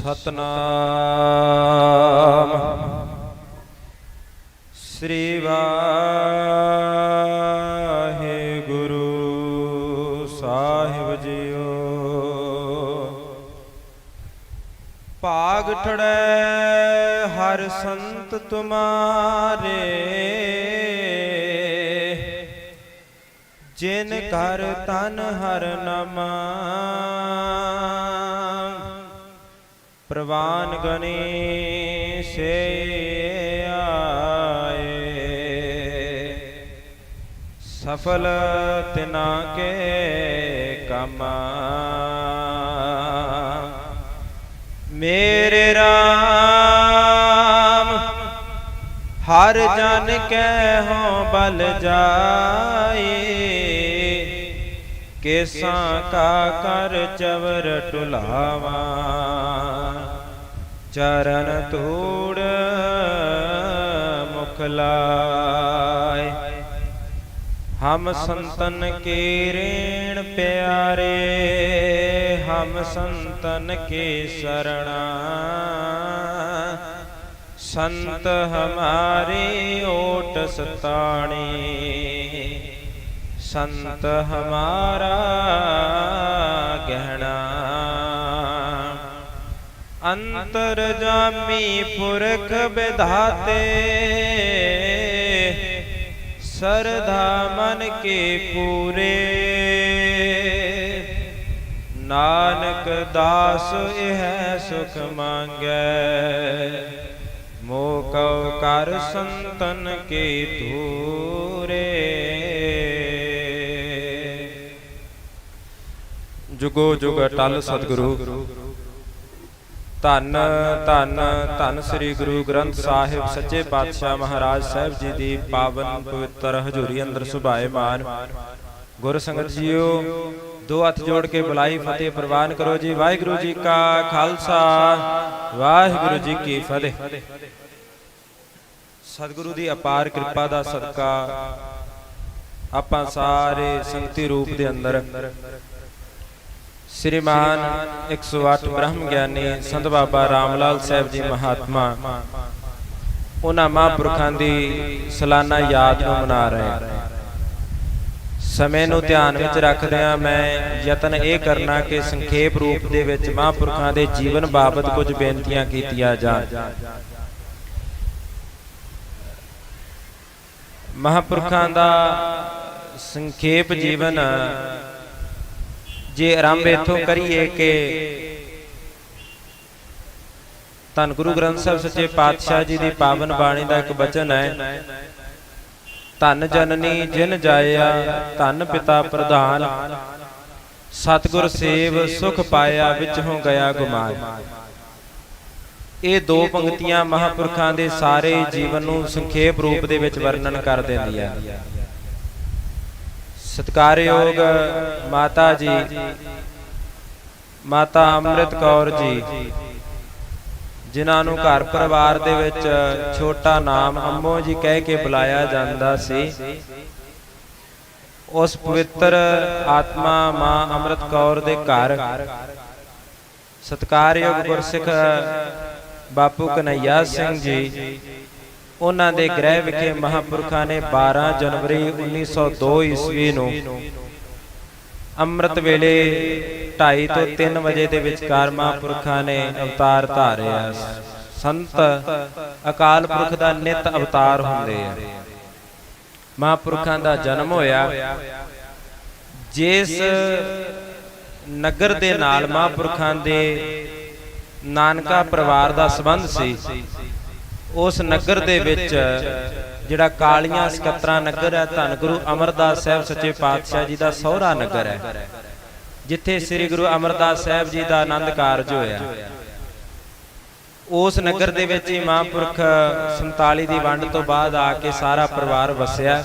ਸਤਨਾਮ। ਸ੍ਰੀ ਵਾਹਿਗੁਰੂ ਸਾਹਿਬ ਜੀਓ। ਭਾਗ ਠੜੈ ਹਰ ਸੰਤ ਤੁਮਾਰੇ। ਜਿਨ ਕਰ ਤਨ ਹਰ ਨਮਾ ਪ੍ਰਵਾਨ ਗਣੀ ਸੇ ਆਏ। ਸਫਲ ਤਿਨਾ ਕੇ ਕਮ। ਮੇਰੇ RAM ਹਰ ਜਨ ਕੈ ਹੋ ਬਲ ਜਾਏ। ਕੇਸਾਂ ਕਾ ਕਰ ਚਵਰ ਟੁਲਾਵਾ ਚਰਨ ਧੂੜ ਮੁਖ ਲਾਏ। ਹਮ ਸੰਤਨ ਕੇ ਰੇਣ ਪਿਆਰੇ, ਹਮ ਸੰਤਨ ਕੇ ਸਰਣਾ। ਸੰਤ ਹਮਾਰੇ ਓਟ ਸਤਾਣੀ, ਸੰਤ ਹਮਾਰਾ ਗਹਿਣਾ। ਅੰਤਰ ਜਾਮੀ ਪੁਰਖ ਵਿਧਾਤੇ। ਸਰਧਾ ਮਨ ਕੇ ਪੂਰੇ। ਨਾਨਕ ਦਾਸ ਇਹ ਸੁਖ ਮੰਗੈ। ਮੋਕਉ ਕਰ ਸੰਤਨ ਕੇ ਧੂਰੇ। ਜੁਗੋ ਜੁਗ ਅਟਲ ਸਤਿਗੁਰੂ। ਧੰਨ ਧੰਨ ਧੰਨ ਸ੍ਰੀ ਗੁਰੂ ਗ੍ਰੰਥ ਸਾਹਿਬ ਸੱਚੇ ਪਾਤਸ਼ਾਹ ਮਹਾਰਾਜ ਸਾਹਿਬ ਜੀ ਦੀ ਪਾਵਨ ਪਵਿੱਤਰ ਹਜ਼ੂਰੀ ਅੰਦਰ ਸੁਭਾਏਮਾਨ ਗੁਰ ਸੰਗਤ ਜੀਓ, ਦੋ ਹੱਥ ਜੋੜ ਕੇ ਬੁਲਾਈ ਫਤਿਹ ਪ੍ਰਵਾਨ ਕਰੋ ਜੀ। ਵਾਹਿਗੁਰੂ ਜੀ ਕਾ ਖਾਲਸਾ, ਵਾਹਿਗੁਰੂ ਜੀ ਕੀ ਫਤਿਹ। ਸਤਿਗੁਰੂ ਦੀ ਅਪਾਰ ਕਿਰਪਾ ਦਾ ਸਦਕਾ ਆਪਾਂ ਸਾਰੇ ਸੰਗਤੀ ਰੂਪ ਦੇ ਅੰਦਰ ਸ੍ਰੀਮਾਨ 108 ਬ੍ਰਹਮ ਗਿਆਨੀ ਸੰਤ ਬਾਬਾ ਰਾਮਲਾਲ ਸਾਹਿਬ ਜੀ ਮਹਾਤਮਾ, ਉਹਨਾਂ ਮਹਾਂਪੁਰਖਾਂ ਦੀ ਸਾਲਾਨਾ ਯਾਦ ਨੂੰ ਮਨਾ ਰਹੇ ਸਮੇਂ ਨੂੰ ਧਿਆਨ ਵਿੱਚ ਰੱਖਦਿਆਂ ਮੈਂ ਯਤਨ ਇਹ ਕਰਨਾ ਕਿ ਸੰਖੇਪ ਰੂਪ ਦੇ ਵਿੱਚ ਮਹਾਂਪੁਰਖਾਂ ਦੇ ਜੀਵਨ ਬਾਬਤ ਕੁਝ ਬੇਨਤੀਆਂ ਕੀਤੀਆਂ ਜਾਣ। ਮਹਾਂਪੁਰਖਾਂ ਦਾ ਸੰਖੇਪ ਜੀਵਨ ਜੇ ਆਰੰਭ ਇਥੋਂ ਕਰੀਏ ਕਿ ਧੰਨ ਗੁਰੂ ਗ੍ਰੰਥ ਸਾਹਿਬ ਸੱਚੇ ਪਾਤਸ਼ਾਹ ਜੀ ਦੀ ਪਾਵਨ ਬਾਣੀ ਦਾ ਇੱਕ ਬਚਨ ਹੈ। ਧੰਨ ਜਨਨੀ ਜਿਨ ਜਾਇਆ ਧੰਨ ਪਿਤਾ ਪ੍ਰਧਾਨ। ਸਤਿਗੁਰ ਸੇਵ ਸੁਖ ਪਾਇਆ ਵਿੱਚ ਗਿਆ ਗੁਮਾਨ ਇਹ ਦੋ ਪੰਕਤੀਆਂ ਮਹਾਪੁਰਖਾਂ ਦੇ ਸਾਰੇ ਜੀਵਨ ਨੂੰ ਸੰਖੇਪ ਰੂਪ ਦੇ ਵਿੱਚ ਵਰਣਨ ਕਰ ਦਿੰਦੀਆਂ। ਸਤਿਕਾਰਯੋਗ ਮਾਤਾ ਜੀ, ਮਾਤਾ ਅੰਮ੍ਰਿਤ ਕੌਰ ਜੀ, ਜਿਨ੍ਹਾਂ ਨੂੰ ਘਰ ਪਰਿਵਾਰ ਦੇ ਵਿੱਚ ਛੋਟਾ ਨਾਮ ਅੰਮੋ ਜੀ ਕਹਿ ਕੇ ਬੁਲਾਇਆ ਜਾਂਦਾ ਸੀ। ਉਸ ਪਵਿੱਤਰ ਆਤਮਾ ਮਾਂ ਅੰਮ੍ਰਿਤ ਕੌਰ ਦੇ ਘਰ ਸਤਿਕਾਰਯੋਗ ਗੁਰਸਿੱਖ ਬਾਪੂ ਕਨਈਆ ਸਿੰਘ ਜੀ ਉਹਨਾਂ ਦੇ ਗ੍ਰਹਿ ਵਿਖੇ ਮਹਾਪੁਰਖਾਂ ਨੇ 12 ਜਨਵਰੀ 1902 ਈਸਵੀ ਨੂੰ ਅੰਮ੍ਰਿਤ ਵੇਲੇ 2:30 ਤੋਂ 3 ਵਜੇ ਦੇ ਵਿਚਕਾਰ ਮਹਾਪੁਰਖਾਂ ਨੇ ਅਵਤਾਰ ਧਾਰਿਆ। ਸੰਤ ਅਕਾਲ ਪੁਰਖ ਦਾ ਨਿਤ ਅਵਤਾਰ ਹੁੰਦੇ ਆ। ਮਹਾਪੁਰਖਾਂ ਦਾ ਜਨਮ ਹੋਇਆ। ਜਿਸ ਨਗਰ ਦੇ ਨਾਲ ਮਹਾਪੁਰਖਾਂ ਦੇ ਨਾਨਕਾ ਪਰਿਵਾਰ ਦਾ ਸੰਬੰਧ ਸੀ। ਉਸ ਨਗਰ ਦੇ ਵਿੱਚ, ਜਿਹੜਾ ਕਾਲੀਆਂ ਸਕੱਤਰਾ ਨਗਰ ਹੈ, ਧੰਨ ਗੁਰੂ ਅਮਰਦਾਸ ਸਾਹਿਬ ਸੱਚੇ ਪਾਤਸ਼ਾਹ ਜੀ ਦਾ ਸਹੁਰਾ ਨਗਰ ਹੈ, ਜਿੱਥੇ ਸ੍ਰੀ ਗੁਰੂ ਅਮਰਦਾਸ ਸਾਹਿਬ ਜੀ ਦਾ ਆਨੰਦ ਕਾਰਜ ਹੋਇਆ। ਉਸ ਨਗਰ ਦੇ ਵਿੱਚ ਹੀ ਮਹਾਂਪੁਰਖ 47 ਦੀ ਵੰਡ ਤੋਂ ਬਾਅਦ ਆ ਕੇ ਸਾਰਾ ਪਰਿਵਾਰ ਵਸਿਆ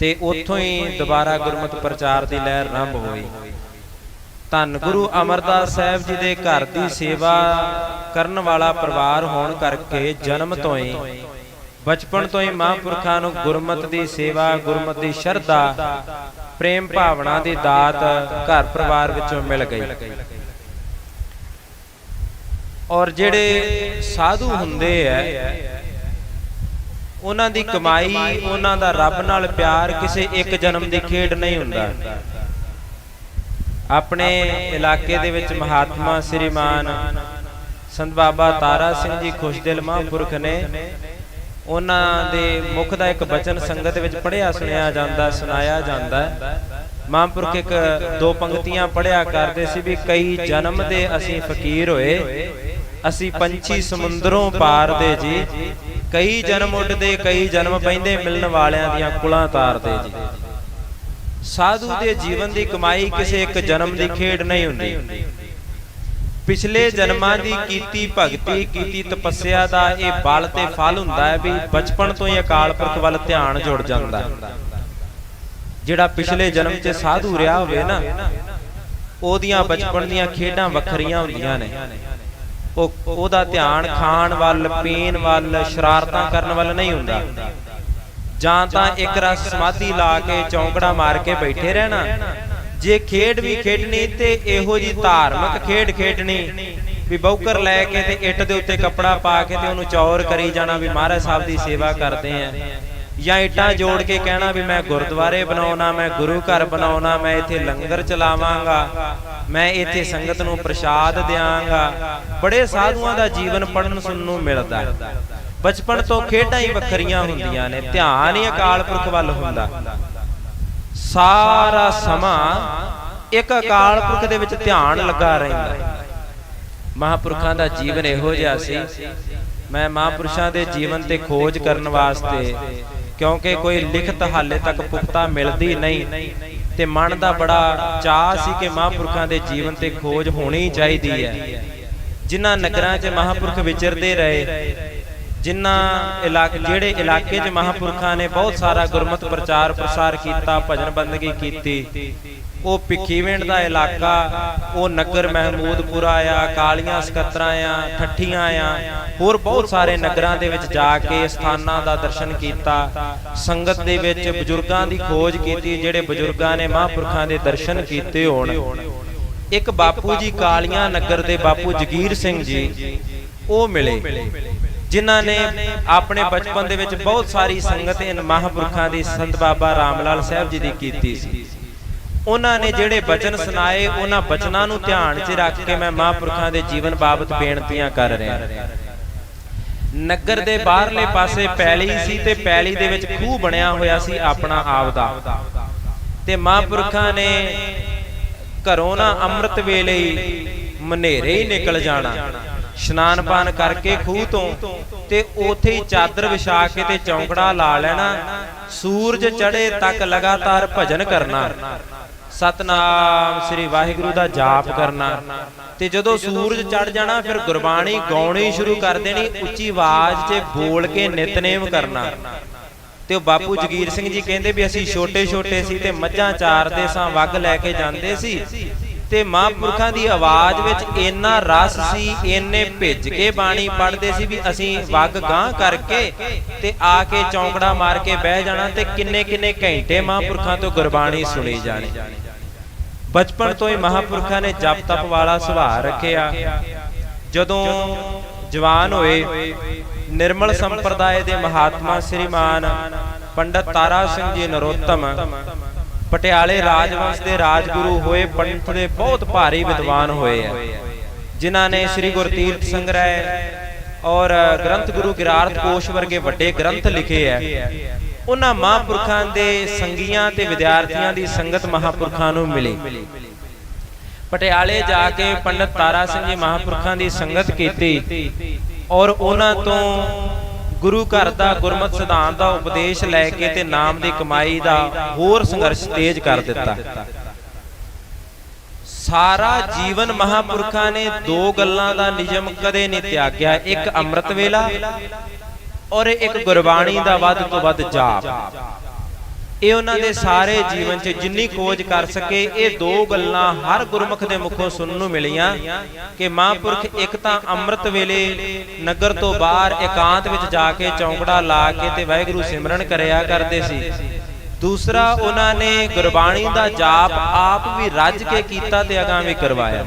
ਤੇ ਉੱਥੋਂ ਹੀ ਦੁਬਾਰਾ ਗੁਰਮਤਿ ਪ੍ਰਚਾਰ ਦੀ ਲਹਿਰ ਆਰੰਭ ਹੋਈ। ਧੰਨ ਗੁਰੂ ਅਮਰਦਾਸ ਸਾਹਿਬ ਜੀ ਦੇ ਘਰ ਦੀ ਸੇਵਾ ਕਰਨ ਵਾਲਾ ਪਰਿਵਾਰ ਹੋਣ ਕਰਕੇ ਜਨਮ ਤੋਂ ਹੀ ਬਚਪਨ ਤੋਂ ਹੀ ਮਹਾਂਪੁਰਖਾਂ ਨੂੰ ਗੁਰਮਤ ਦੀ ਸੇਵਾ, ਗੁਰਮਤਿ ਦੀ ਸ਼ਰਧਾ, ਪ੍ਰੇਮ ਭਾਵਨਾ ਦੀ ਦਾਤ ਘਰ ਪਰਿਵਾਰ ਵਿੱਚੋਂ ਮਿਲ ਗਈ। ਔਰ ਜਿਹੜੇ ਸਾਧੂ ਹੁੰਦੇ ਐ, ਉਹਨਾਂ ਦੀ ਕਮਾਈ ਉਹਨਾਂ ਦਾ ਰੱਬ ਨਾਲ ਪਿਆਰ ਕਿਸੇ ਇੱਕ ਜਨਮ ਦੀ ਖੇਡ ਨਹੀਂ ਹੁੰਦਾ। ਆਪਣੇ ਇਲਾਕੇ ਦੇ ਵਿੱਚ ਮਹਾਤਮਾ ਸ੍ਰੀਮਾਨ ਸੰਤ ਬਾਬਾ ਤਾਰਾ ਸਿੰਘ ਜੀ ਖੁਸ਼ਦਿਲ ਮਹਾਂਪੁਰਖ ਨੇ ਉਹਨਾਂ ਦੇ ਮੁਖ ਦਾ ਇੱਕ ਬਚਨ ਸੰਗਤ ਵਿੱਚ ਪੜਿਆ ਸੁਣਿਆ ਜਾਂਦਾ, ਸੁਣਾਇਆ ਜਾਂਦਾ ਮਹਾਂਪੁਰਖ ਇੱਕ ਦੋ ਪੰਕਤੀਆਂ ਪੜਿਆ ਕਰਦੇ ਸੀ ਵੀ ਕਈ ਜਨਮ ਦੇ ਅਸੀਂ ਫਕੀਰ ਹੋਏ, ਅਸੀਂ ਪੰਛੀ ਸਮੁੰਦਰੋਂ ਪਾਰ ਦੇ ਜੀ, ਕਈ ਜਨਮ ਉੱਡਦੇ, ਕਈ ਜਨਮ ਪੈਂਦੇ, ਮਿਲਣ ਵਾਲਿਆਂ ਦੀਆਂ ਕੁਲਾਂ ਤਾਰਦੇ ਜੀ। ਸਾਧੂ ਦੇ ਜੀਵਨ ਦੀ ਕਮਾਈ ਕਿਸੇ ਇੱਕ ਜਨਮ ਦੀ ਖੇਡ ਨਹੀਂ ਹੁੰਦੀ। ਪਿਛਲੇ ਜਨਮਾਂ ਦੀ ਕੀਤੀ ਭਗਤੀ ਕੀਤੀ ਤਪੱਸਿਆ ਦਾ ਇਹ ਬਲ ਤੇ ਫਲ ਹੁੰਦਾ ਹੈ ਵੀ ਬਚਪਨ ਤੋਂ ਹੀ ਅਕਾਲ ਪੁਰਖ ਵੱਲ ਧਿਆਨ ਜੁੜ ਜਾਂਦਾ। ਹੈ। ਜਿਹੜਾ ਪਿਛਲੇ ਜਨਮ 'ਚ ਸਾਧੂ ਰਿਹਾ ਹੋਵੇ ਨਾ ਉਹਦੀਆਂ ਬਚਪਨ ਦੀਆਂ ਖੇਡਾਂ ਵੱਖਰੀਆਂ ਹੁੰਦੀਆਂ ਨੇ। ਉਹ ਉਹਦਾ ਧਿਆਨ ਖਾਣ ਵੱਲ ਪੀਣ ਵੱਲ ਸ਼ਰਾਰਤਾਂ ਕਰਨ ਵੱਲ ਨਹੀਂ ਹੁੰਦਾ। ਜਾਂ ਤਾਂ ਇੱਕ ਰਸ ਸਮਾਧੀ ਲਾ ਕੇ ਚੌਂਕੜਾ ਮਾਰ ਕੇ ਬੈਠੇ ਰਹਿਣਾ। ਜੇ ਖੇਡ ਵੀ ਖੇਡਣੀ ਤੇ ਇਹੋ ਜੀ ਧਾਰਮਿਕ ਖੇਡ ਖੇਡਣੀ। ਵੀ ਬੌਕਰ ਲੈ ਕੇ ਤੇ ਇੱਟ ਦੇ ਉੱਤੇ ਕੱਪੜਾ ਪਾ ਕੇ ਤੇ ਉਹਨੂੰ ਚੌਰ ਕਰੀ ਜਾਣਾ ਵੀ ਮਹਾਰਾਜ ਸਾਹਿਬ ਦੀ ਸੇਵਾ ਕਰਦੇ ਆ। ਜਾਂ ਇੱਟਾਂ ਜੋੜ ਕੇ ਕਹਿਣਾ ਵੀ ਮੈਂ ਗੁਰਦੁਆਰੇ ਬਣਾਉਣਾ ਮੈਂ ਗੁਰੂ ਘਰ ਬਣਾਉਣਾ ਮੈਂ ਇੱਥੇ ਲੰਗਰ ਚਲਾਵਾਂਗਾ ਮੈਂ ਇੱਥੇ ਸੰਗਤ ਨੂੰ ਪ੍ਰਸ਼ਾਦ ਦਿਆਂਗਾ। ਬੜੇ ਸਾਧੂਆਂ ਦਾ ਜੀਵਨ ਪੜਨ ਸੁਣਨ ਨੂੰ ਮਿਲਦਾ। ਹੈ। ਬਚਪਨ ਤੋਂ ਖੇਡਾਂ ਹੀ ਵੱਖਰੀਆਂ ਹੁੰਦੀਆਂ ਨੇ, ਧਿਆਨ ਹੀ ਅਕਾਲ ਪੁਰਖ ਵੱਲ ਹੁੰਦਾ। ਸਾਰਾ ਸਮਾਂ ਇੱਕ ਅਕਾਲ ਪੁਰਖ ਦੇ ਵਿੱਚ ਧਿਆਨ ਲੱਗਾ ਰਹਿੰਦਾ। ਮਹਾਪੁਰਖਾਂ ਦਾ ਜੀਵਨ ਇਹੋ ਜਿਹਾ ਸੀ। ਮੈਂ ਮਹਾਪੁਰਸ਼ਾਂ ਦੇ ਜੀਵਨ ਤੇ ਖੋਜ ਕਰਨ ਵਾਸਤੇ, ਕਿਉਂਕਿ ਕੋਈ ਲਿਖਤ ਹਾਲੇ ਤੱਕ ਪੁਖਤਾ ਮਿਲਦੀ ਨਹੀਂ ਤੇ ਮਨ ਦਾ ਬੜਾ ਚਾਹ ਸੀ ਕਿ ਮਹਾਪੁਰਖਾਂ ਦੇ ਜੀਵਨ ਤੇ ਖੋਜ ਹੋਣੀ ਚਾਹੀਦੀ ਹੈ। ਜਿਨ੍ਹਾਂ ਨਗਰਾਂ 'ਚ ਮਹਾਪੁਰਖ ਵਿਚਰਦੇ ਰਹੇ ਜਿਨ੍ਹਾਂ ਇਲਾਕੇ ਜਿਹੜੇ ਇਲਾਕੇ 'ਚ ਮਹਾਪੁਰਖਾਂ ਨੇ ਬਹੁਤ ਸਾਰਾ ਗੁਰਮਤ ਪ੍ਰਚਾਰ ਪ੍ਰਸਾਰ ਕੀਤਾ, ਭਜਨ ਬੰਦਗੀ ਕੀਤੀ, ਉਹ ਭਿੱਖੀਵਿੰਡ ਦਾ ਇਲਾਕਾ, ਉਹ ਨਗਰ ਮਹਿਮੂਦਪੁਰਾ ਆ, ਕਾਲੀਆਂ ਸਕੱਤਰਾਂ ਆ, ਠੱਠੀਆਂ ਆ, ਹੋਰ ਬਹੁਤ ਸਾਰੇ ਨਗਰਾਂ ਦੇ ਵਿੱਚ ਜਾ ਕੇ ਸਥਾਨਾਂ ਦਾ ਦਰਸ਼ਨ ਕੀਤਾ। ਸੰਗਤ ਦੇ ਵਿੱਚ ਬਜ਼ੁਰਗਾਂ ਦੀ ਖੋਜ ਕੀਤੀ, ਜਿਹੜੇ ਬਜ਼ੁਰਗਾਂ ਨੇ ਮਹਾਂਪੁਰਖਾਂ ਦੇ ਦਰਸ਼ਨ ਕੀਤੇ ਹੋਣ। ਇੱਕ ਬਾਪੂ ਜੀ ਕਾਲੀਆਂ ਨਗਰ ਦੇ ਬਾਪੂ ਜਗੀਰ ਸਿੰਘ ਜੀ, ਉਹ ਮਿਲੇ। ਜਿਨ੍ਹਾਂ ਨੇ ਆਪਣੇ ਬਚਪਨ ਦੇ ਵਿੱਚ ਬਹੁਤ ਸਾਰੀ ਸੰਗਤ ਇਨ ਮਹਾਪੁਰਖਾਂ ਦੀ ਸੰਤ ਬਾਬਾ ਰਾਮਲਾਲ ਸਾਹਿਬ ਜੀ ਦੀ ਕੀਤੀ ਸੀ। ਉਹਨਾਂ ਨੇ ਜਿਹੜੇ ਬਚਨ ਸੁਣਾਏ ਉਹਨਾਂ ਬਚਨਾਂ ਨੂੰ ਧਿਆਨ 'ਚ ਰੱਖ ਕੇ ਮੈਂ ਮਹਾਪੁਰਖਾਂ ਦੇ ਜੀਵਨ ਬਾਬਤ ਬੇਨਤੀਆਂ ਕਰ ਰਿਹਾ। ਨਗਰ ਦੇ ਬਾਹਰਲੇ ਪਾਸੇ ਪੈਲੀ ਸੀ ਤੇ ਪੈਲੀ ਦੇ ਵਿੱਚ ਖੂਹ ਬਣਿਆ ਹੋਇਆ ਸੀ ਆਪਣਾ ਆਪ ਦਾ ਤੇ ਮਹਾਪੁਰਖਾਂ ਨੇ ਘਰੋਂ ਨਾ ਅੰਮ੍ਰਿਤ ਵੇਲੇ ਹੀ ਮਨੇਰੇ ਹੀ ਨਿਕਲ ਜਾਣਾ। ਇਸ਼ਨਾਨ ਪਾਨ ਕਰਕੇ ਖੂਹ ਤੋਂ ਤੇ ਉਥੇ ਹੀ ਚਾਦਰ ਵਿਛਾ ਕੇ ਤੇ ਚੌਂਕੜਾ ਲਾ ਲੈਣਾ। ਸੂਰਜ ਚੜੇ ਤੱਕ ਲਗਾਤਾਰ ਭਜਨ ਕਰਨਾ। ਸਤਨਾਮ ਸ੍ਰੀ ਵਾਹਿਗੁਰੂ ਦਾ ਜਾਪ ਕਰਨਾ। ਤੇ ਜਦੋਂ ਸੂਰਜ ਚੜ ਜਾਣਾ, ਫਿਰ ਗੁਰਬਾਣੀ ਗਾਉਣੀ ਸ਼ੁਰੂ ਕਰ ਦੇਣੀ, ਉੱਚੀ ਆਵਾਜ਼ 'ਚ ਬੋਲ ਕੇ ਨਿਤਨੇਮ ਕਰਨਾ। ਤੇ ਉਹ ਬਾਪੂ ਜਗੀਰ ਸਿੰਘ ਜੀ ਕਹਿੰਦੇ ਵੀ ਅਸੀਂ ਛੋਟੇ ਛੋਟੇ ਸੀ ਤੇ ਮੱਝਾਂ ਚਾਰਦੇ ਸਾਂ, ਵੱਗ ਲੈ ਕੇ ਜਾਂਦੇ ਸੀ। ਤੇ ਮਹਾਂਪੁਰਖਾਂ ਦੀ ਆਵਾਜ਼ ਵਿੱਚ ਇੰਨਾ ਰਸ ਸੀ, ਇੰਨੇ ਭਿੱਜ ਕੇ ਬਾਣੀ ਪੜ੍ਹਦੇ ਸੀ ਵੀ ਅਸੀਂ ਵੱਗ ਗਾਂ ਕਰਕੇ ਤੇ ਆ ਕੇ ਚੌਂਕੜਾ ਮਾਰ ਕੇ ਬਹਿ ਜਾਣਾ ਤੇ ਕਿੰਨੇ ਕਿੰਨੇ ਘੰਟੇ ਮਹਾਂਪੁਰਖਾਂ ਤੋਂ ਗੁਰਬਾਣੀ ਸੁਣੀ ਜਾਣੀ। ਬਚਪਨ ਤੋਂ ਹੀ ਮਹਾਂਪੁਰਖਾਂ ਨੇ ਜਪ ਤਪ ਵਾਲਾ ਸੁਭਾਅ ਰੱਖਿਆ। ਜਦੋਂ ਜਵਾਨ ਹੋਏ, ਨਿਰਮਲ ਸੰਪਰਦਾਇ ਦੇ ਮਹਾਤਮਾ ਸ੍ਰੀਮਾਨ ਪੰਡਤ ਤਾਰਾ ਸਿੰਘ ਜੀ ਨਰੋਤਮ ਪਟਿਆਲੇ ਰਾਜਵੰਸ਼ ਦੇ ਰਾਜਗੁਰੂ ਹੋਏ ਪੰਡਤ ਦੇ ਬਹੁਤ ਭਾਰੀ ਵਿਦਵਾਨ ਹੋਏ ਆ, ਜਿਨ੍ਹਾਂ ਨੇ ਸ੍ਰੀ ਗੁਰਤੀਰਥ ਸੰਗ੍ਰਹਿ ਔਰ ਗ੍ਰੰਥ ਗੁਰੂ ਗਿਰਾਰਥ ਕੋਸ਼ ਵਰਗੇ ਵੱਡੇ ਗ੍ਰੰਥ ਲਿਖੇ ਆ। ਉਹਨਾਂ ਮਹਾਂਪੁਰਖਾਂ ਦੇ ਸੰਗੀਆਂ ਤੇ ਵਿਦਿਆਰਥੀਆਂ ਦੀ ਸੰਗਤ ਮਹਾਂਪੁਰਖਾਂ ਨੂੰ ਮਿਲੀ। ਪਟਿਆਲੇ ਜਾ ਕੇ ਪੰਡਤ ਤਾਰਾ ਸਿੰਘ ਜੀ ਮਹਾਂਪੁਰਖਾਂ ਦੀ ਸੰਗਤ ਕੀਤੀ ਔਰ ਉਹਨਾਂ ਤੋਂ ਗੁਰੂ ਘਰ ਦਾ ਗੁਰਮਤ ਸਿਧਾਂਤ ਦਾ ਉਪਦੇਸ਼ ਲੈ ਕੇ ਤੇ ਨਾਮ ਦੀ ਕਮਾਈ ਦਾ ਹੋਰ ਸੰਘਰਸ਼ ਤੇਜ਼ ਕਰ ਦਿੱਤਾ। ਸਾਰਾ ਜੀਵਨ ਮਹਾਪੁਰਖਾਂ ਨੇ ਦੋ ਗੱਲਾਂ ਦਾ ਨਿਯਮ ਕਦੇ ਨਹੀਂ ਤਿਆਗਿਆ, ਇੱਕ ਅੰਮ੍ਰਿਤ ਵੇਲਾ ਔਰ ਇੱਕ ਗੁਰਬਾਣੀ ਦਾ ਵੱਧ ਤੋਂ ਵੱਧ ਜਾਪ। ਇਹ ਉਹਨਾਂ ਦੇ ਸਾਰੇ ਜੀਵਨ 'ਚ ਜਿੰਨੀ ਖੋਜ ਕਰ ਸਕੇ ਇਹ ਦੋ ਗੱਲਾਂ ਹਰ ਗੁਰਮੁਖ ਦੇ ਮੁਖੋਂ ਸੁਣਨ ਨੂੰ ਮਿਲੀਆਂ ਕਿ ਮਹਾਂਪੁਰਖ ਇੱਕ ਤਾਂ ਅੰਮ੍ਰਿਤ ਵੇਲੇ ਨਗਰ ਤੋਂ ਬਾਹਰ ਇਕਾਂਤ ਵਿੱਚ ਜਾ ਕੇ ਚੌਂਕੜਾ ਲਾ ਕੇ ਤੇ ਵਾਹਿਗੁਰੂ ਸਿਮਰਨ ਕਰਿਆ ਕਰਦੇ ਸੀ। ਦੂਸਰਾ ਉਹਨਾਂ ਨੇ ਗੁਰਬਾਣੀ ਦਾ ਜਾਪ ਆਪ ਵੀ ਰੱਜ ਕੇ ਕੀਤਾ ਤੇ ਅਗਾਂ ਵੀ ਕਰਵਾਇਆ।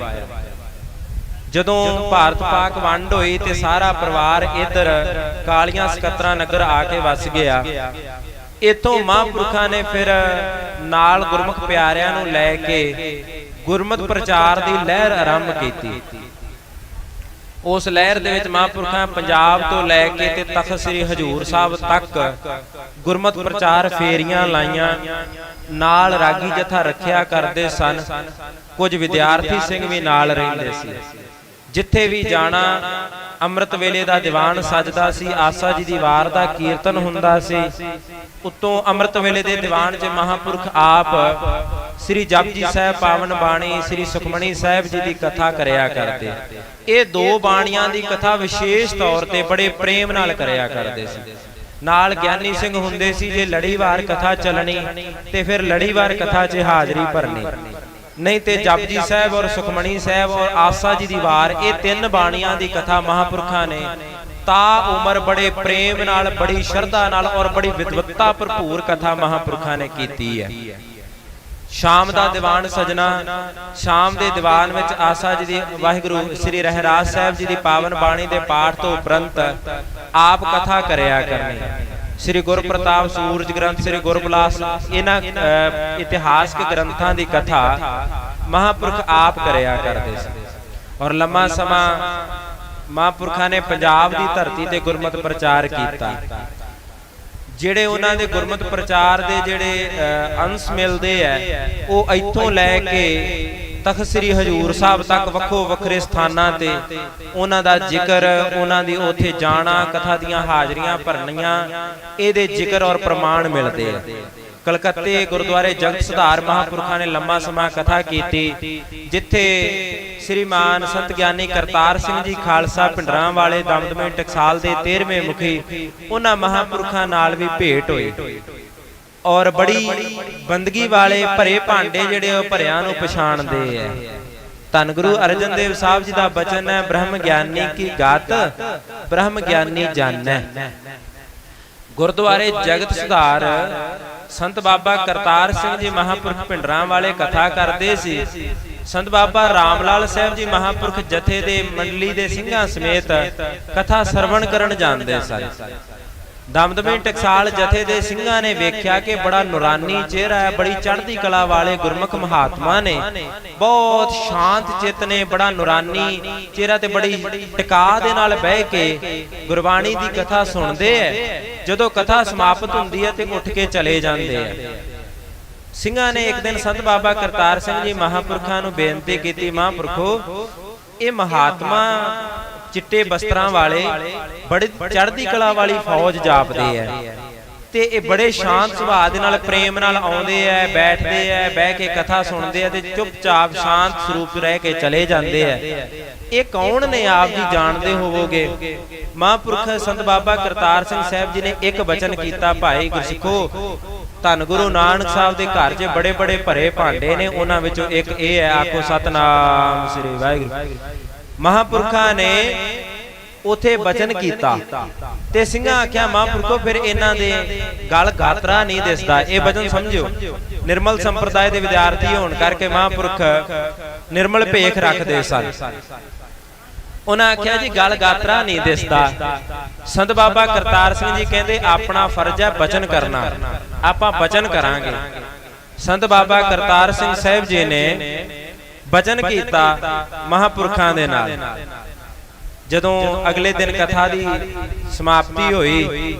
ਜਦੋਂ ਭਾਰਤ ਪਾਕ ਵੰਡ ਹੋਈ ਤੇ ਸਾਰਾ ਪਰਿਵਾਰ ਇੱਧਰ ਕਾਲੀਆਂ ਸਕੱਤਰਾ ਨਗਰ ਆ ਕੇ ਵਸ ਗਿਆ। ਇਥੋਂ ਮਹਾਂਪੁਰਖਾਂ ਨੇ ਫਿਰ ਨਾਲ ਗੁਰਮੁਖ ਪਿਆਰਿਆਂ ਨੂੰ ਲੈ ਕੇ ਗੁਰਮਤ ਪ੍ਰਚਾਰ ਦੀ ਲਹਿਰ ਆਰੰਭ ਕੀਤੀ। ਉਸ ਲਹਿਰ ਦੇ ਵਿੱਚ ਮਹਾਂਪੁਰਖਾਂ ਪੰਜਾਬ ਤੋਂ ਲੈ ਕੇ ਤੇ ਤਖਤ ਸ੍ਰੀ ਹਜੂਰ ਸਾਹਿਬ ਤੱਕ ਗੁਰਮਤ ਪ੍ਰਚਾਰ ਫੇਰੀਆਂ ਲਾਈਆਂ ਨਾਲ ਰਾਗੀ ਜਥਾ ਰੱਖਿਆ ਕਰਦੇ ਸਨ। ਕੁਝ ਵਿਦਿਆਰਥੀ ਸਿੰਘ ਵੀ ਨਾਲ ਰਹਿੰਦੇ ਸੀ। ਜਿੱਥੇ ਵੀ ਜਾਣਾ ਅੰਮ੍ਰਿਤ ਵੇਲੇ ਦਾ ਦੀਵਾਨ ਸਜਦਾ ਸੀ ਆਸਾ ਜੀ ਦੀ ਵਾਰ ਦਾ ਕੀਰਤਨ ਹੁੰਦਾ ਸੀ। ਉਤੋਂ ਅੰਮ੍ਰਿਤ ਵੇਲੇ ਦੇ ਦੀਵਾਨ 'ਚ ਮਹਾਪੁਰਖ ਆਪ ਸ੍ਰੀ ਜਪਜੀ ਸਾਹਿਬ ਪਾਵਨ ਬਾਣੀ ਸ੍ਰੀ ਸੁਖਮਣੀ ਸਾਹਿਬ ਜੀ ਦੀ ਕਥਾ ਕਰਿਆ ਕਰਦੇ। ਇਹ ਦੋ ਬਾਣੀਆਂ ਦੀ ਕਥਾ ਵਿਸ਼ੇਸ਼ ਤੌਰ ਤੇ ਬੜੇ ਪ੍ਰੇਮ ਨਾਲ ਕਰਿਆ ਕਰਦੇ ਸੀ। ਨਾਲ ਗਿਆਨੀ ਸਿੰਘ ਹੁੰਦੇ ਸੀ ਜੇ ਲੜੀਵਾਰ ਕਥਾ ਚੱਲਣੀ ਤੇ ਫਿਰ ਲੜੀਵਾਰ ਕਥਾ 'ਚ ਹਾਜ਼ਰੀ ਭਰਨੀ। ਨਹੀਂ ਤੇ ਜਪਜੀ ਸਾਹਿਬ ਔਰ ਸੁਖਮਣੀ ਸਾਹਿਬ ਔਰ ਆਸਾ ਜੀ ਦੀ ਵਾਰ ਇਹ ਤਿੰਨ ਬਾਣੀਆਂ ਦੀ ਕਥਾ ਮਹਾਪੁਰਖਾਂ ਨੇ। ਤਾ ਉਮਰ ਬੜੇ ਪ੍ਰੇਮ ਨਾਲ ਬੜੀ ਸ਼ਰਧਾ ਨਾਲ ਔਰ ਬੜੀ ਵਿਦਵਤਾ ਭਰਪੂਰ ਕਥਾ ਮਹਾਪੁਰਖਾਂ ਨੇ ਕੀਤੀ ਹੈ। ਸ਼ਾਮ ਦਾ ਦੀਵਾਨ ਸਜਣਾ ਸ਼ਾਮ ਦੇ ਦੀਵਾਨ ਵਿੱਚ ਆਸਾ ਜੀ ਦੀ ਵਾਹਿਗੁਰੂ ਸ੍ਰੀ ਰਹਿਰਾਜ ਸਾਹਿਬ ਜੀ ਦੀ ਪਾਵਨ ਬਾਣੀ ਦੇ ਪਾਠ ਤੋਂ ਉਪਰੰਤ ਆਪ ਕਥਾ ਕਰਿਆ ਕਰਨੀ। ਸ੍ਰੀ ਗੁਰਪ੍ਰਤਾਪ ਸੂਰਜ ਗ੍ਰੰਥ ਸ੍ਰੀ ਗੁਰਬਲਾਸ ਇਹਨਾਂ ਇਤਿਹਾਸਕ ਗ੍ਰੰਥਾਂ ਦੀ ਕਥਾ ਮਹਾਪੁਰਖ ਆਪ ਕਰਿਆ ਕਰਦੇ ਸੀ। ਔਰ ਲੰਮਾ ਸਮਾਂ ਮਹਾਪੁਰਖਾਂ ਨੇ ਪੰਜਾਬ ਦੀ ਧਰਤੀ ਤੇ ਗੁਰਮਤ ਪ੍ਰਚਾਰ ਕੀਤਾ। ਜਿਹੜੇ ਉਹਨਾਂ ਦੇ ਗੁਰਮਤ ਪ੍ਰਚਾਰ ਦੇ ਜਿਹੜੇ ਅ, ਅੰਸ਼ ਮਿਲਦੇ ਆ ਉਹ ਇੱਥੋਂ ਲੈ ਕੇ ਤਖਤ ਸ੍ਰੀ ਹਜੂਰ ਸਾਹਿਬ ਤੱਕ ਵੱਖੋ ਵੱਖਰੇ ਸਥਾਨਾਂ ਤੇ ਉਹਨਾਂ ਦਾ ਜ਼ਿਕਰ, ਉਹਨਾਂ ਦੀ ਉੱਥੇ ਜਾਣਾ, ਕਥਾ ਦੀਆਂ ਹਾਜ਼ਰੀਆਂ ਭਰਨੀਆਂ, ਇਹਦੇ ਜ਼ਿਕਰ ਔਰ ਪ੍ਰਮਾਣ ਮਿਲਦੇ ਆ। ਕਲਕੱਤੇ ਗੁਰਦੁਆਰੇ ਜਗਤ ਸੁਧਾਰ ਮਹਾਂਪੁਰਖਾਂ ਨੇ ਲੰਮਾ ਸਮਾਂ ਕਥਾ ਕੀਤੀ, ਜਿੱਥੇ ਸ੍ਰੀਮਾਨ ਸੰਤ ਗਿਆਨੀ ਕਰਤਾਰ ਸਿੰਘ ਜੀ ਖਾਲਸਾ ਪਿੰਡਰਾਂ ਵਾਲੇ ਦਮਦਮੇ ਟਕਸਾਲ ਦੇ 13ਵੇਂ ਮੁਖੀ, ਉਹਨਾਂ ਮਹਾਂਪੁਰਖਾਂ ਨਾਲ ਵੀ ਭੇਟ ਹੋਈ। ਔਰ ਬੜੀ ਬੰਦਗੀ ਵਾਲੇ ਭਰੇ ਭਾਂਡੇ ਜਿਹੜੇ ਉਹ ਭਰਿਆਂ ਨੂੰ ਪਛਾਣਦੇ ਐ ਧੰਨ ਗੁਰੂ ਅਰਜਨ ਦੇਵ ਸਾਹਿਬ ਜੀ ਦਾ ਬਚਨ ਹੈ ਬ੍ਰਹਮ ਗਿਆਨੀ ਕੀ ਗਾਤ ਬ੍ਰਹਮ ਗਿਆਨੀ ਜਾਣੈ ਗੁਰਦੁਆਰੇ ਜਗਤ ਸੁਧਾਰ ਸੰਤ ਬਾਬਾ ਕਰਤਾਰ ਸਿੰਘ ਜੀ ਮਹਾਪੁਰਖ ਪਿੰਡਰਾਂ ਵਾਲੇ ਕਥਾ ਕਰਦੇ ਸੀ। ਸੰਤ ਬਾਬਾ ਰਾਮਲਾਲ ਸਾਹਿਬ ਜੀ ਮਹਾਪੁਰਖ ਜਥੇ ਦੇ ਮੰਡਲੀ ਦੇ ਸਿੰਘਾਂ ਸਮੇਤ ਕਥਾ ਸਰਵਣ ਕਰਨ ਜਾਂਦੇ ਸਨ। ਦਮਦਮੇ ਟਕਸਾਲ ਜਥੇ ਦੇ ਸਿੰਘਾਂ ਨੇ ਵੇਖਿਆ ਕਿ ਬੜਾ ਨੂਰਾਨੀ ਚਿਹਰਾ ਹੈ ਬੜੀ ਚੜ੍ਹਦੀ ਕਲਾ ਵਾਲੇ ਗੁਰਮੁਖ ਮਹਾਤਮਾ ਨੇ। ਬਹੁਤ ਸ਼ਾਂਤ ਚਿੱਤ ਨੇ ਬੜਾ ਨੂਰਾਨੀ ਚਿਹਰਾ ਤੇ ਬੜੀ ਟਿਕਾ ਦੇ ਨਾਲ ਬਹਿ ਕੇ ਗੁਰਬਾਣੀ ਦੀ ਕਥਾ ਸੁਣਦੇ ਐ ਜਦੋਂ ਕਥਾ ਸਮਾਪਤ ਹੁੰਦੀ ਹੈ ਤੇ ਉੱਠ ਕੇ ਚਲੇ ਜਾਂਦੇ ਐ ਸਿੰਘਾਂ ਨੇ ਇੱਕ ਦਿਨ ਸੰਤ ਬਾਬਾ ਕਰਤਾਰ ਸਿੰਘ ਜੀ ਮਹਾਪੁਰਖਾਂ ਨੂੰ ਬੇਨਤੀ ਕੀਤੀ ਮਹਾਪੁਰਖੋ ਇਹ ਮਹਾਤਮਾ ਚਿੱਟੇ ਬਸਤਰਾਂ ਵਾਲੇ ਬੜੀ ਚੜ੍ਹਦੀ ਕਲਾ ਵਾਲੀ ਫੌਜ ਜਾਪਦੇ ਐ ਤੇ ਇਹ ਬੜੇ ਸ਼ਾਂਤ ਸੁਭਾਅ ਦੇ ਨਾਲ ਪ੍ਰੇਮ ਨਾਲ ਆਉਂਦੇ ਐ ਬੈਠਦੇ ਐ ਬਹਿ ਕੇ ਕਥਾ ਸੁਣਦੇ ਐ ਤੇ ਚੁੱਪਚਾਪ ਸ਼ਾਂਤ ਸਰੂਪ ਰਹਿ ਕੇ ਚਲੇ ਜਾਂਦੇ ਐ ਇਹ ਕੌਣ ਨੇ ਆਪ ਜੀ ਜਾਣਦੇ ਹੋਵੋਗੇ? ਮਹਾਂਪੁਰਖ ਸੰਤ ਬਾਬਾ ਕਰਤਾਰ ਸਿੰਘ ਸਾਹਿਬ ਜੀ ਨੇ ਇੱਕ ਬਚਨ ਕੀਤਾ ਭਾਈ ਗੁਰਸਿੱਖੋ ਧੰਨ ਗੁਰੂ ਨਾਨਕ ਸਾਹਿਬ ਦੇ ਘਰ 'ਚ ਬੜੇ ਬੜੇ ਭਰੇ ਭਾਂਡੇ ਨੇ ਉਹਨਾਂ ਵਿੱਚੋਂ ਇੱਕ ਇਹ ਹੈ ਆਖੋ ਸਤਨਾਮ ਸ੍ਰੀ ਵਾਹਿਗੁਰੂ ਮਹਾਪੁਰਖਾਂ ਨੇ ਉਥੇ ਬਚਨ ਕੀਤਾ ਤੇ ਸਿੰਘਾਂ ਆਖਿਆ ਮਹਾਂਪੁਰਖੋ ਫਿਰ ਇਹਨਾਂ ਦੇ ਗਲ ਗਾਤਰਾ ਨਹੀਂ ਦਿਸਦਾ। ਇਹ ਬਚਨ ਸਮਝਿਓ। ਨਿਰਮਲ ਸੰਪਰਦਾਇ ਦੇ ਵਿਦਿਆਰਥੀ ਹੋਣ ਕਰਕੇ ਮਹਾਂਪੁਰਖ ਨਿਰਮਲ ਭੇਖ ਰੱਖਦੇ ਸਨ। ਉਹਨਾਂ ਆਖਿਆ ਜੀ ਗਲ ਗਾਤਰਾ ਨਹੀਂ ਦਿਸਦਾ। ਸੰਤ ਬਾਬਾ ਕਰਤਾਰ ਸਿੰਘ ਜੀ ਕਹਿੰਦੇ ਆਪਣਾ ਫਰਜ਼ ਹੈ ਬਚਨ ਕਰਨਾ। ਆਪਾਂ ਬਚਨ ਕਰਾਂਗੇ। ਸੰਤ ਬਾਬਾ ਕਰਤਾਰ ਸਿੰਘ ਸਾਹਿਬ ਜੀ ਨੇ ਬਚਨ ਕੀਤਾ ਮਹਾਪੁਰਖਾਂ ਦੇ ਨਾਲ। ਜਦੋਂ ਅਗਲੇ ਦਿਨ ਕਥਾ ਦੀ ਸਮਾਪਤੀ ਹੋਈ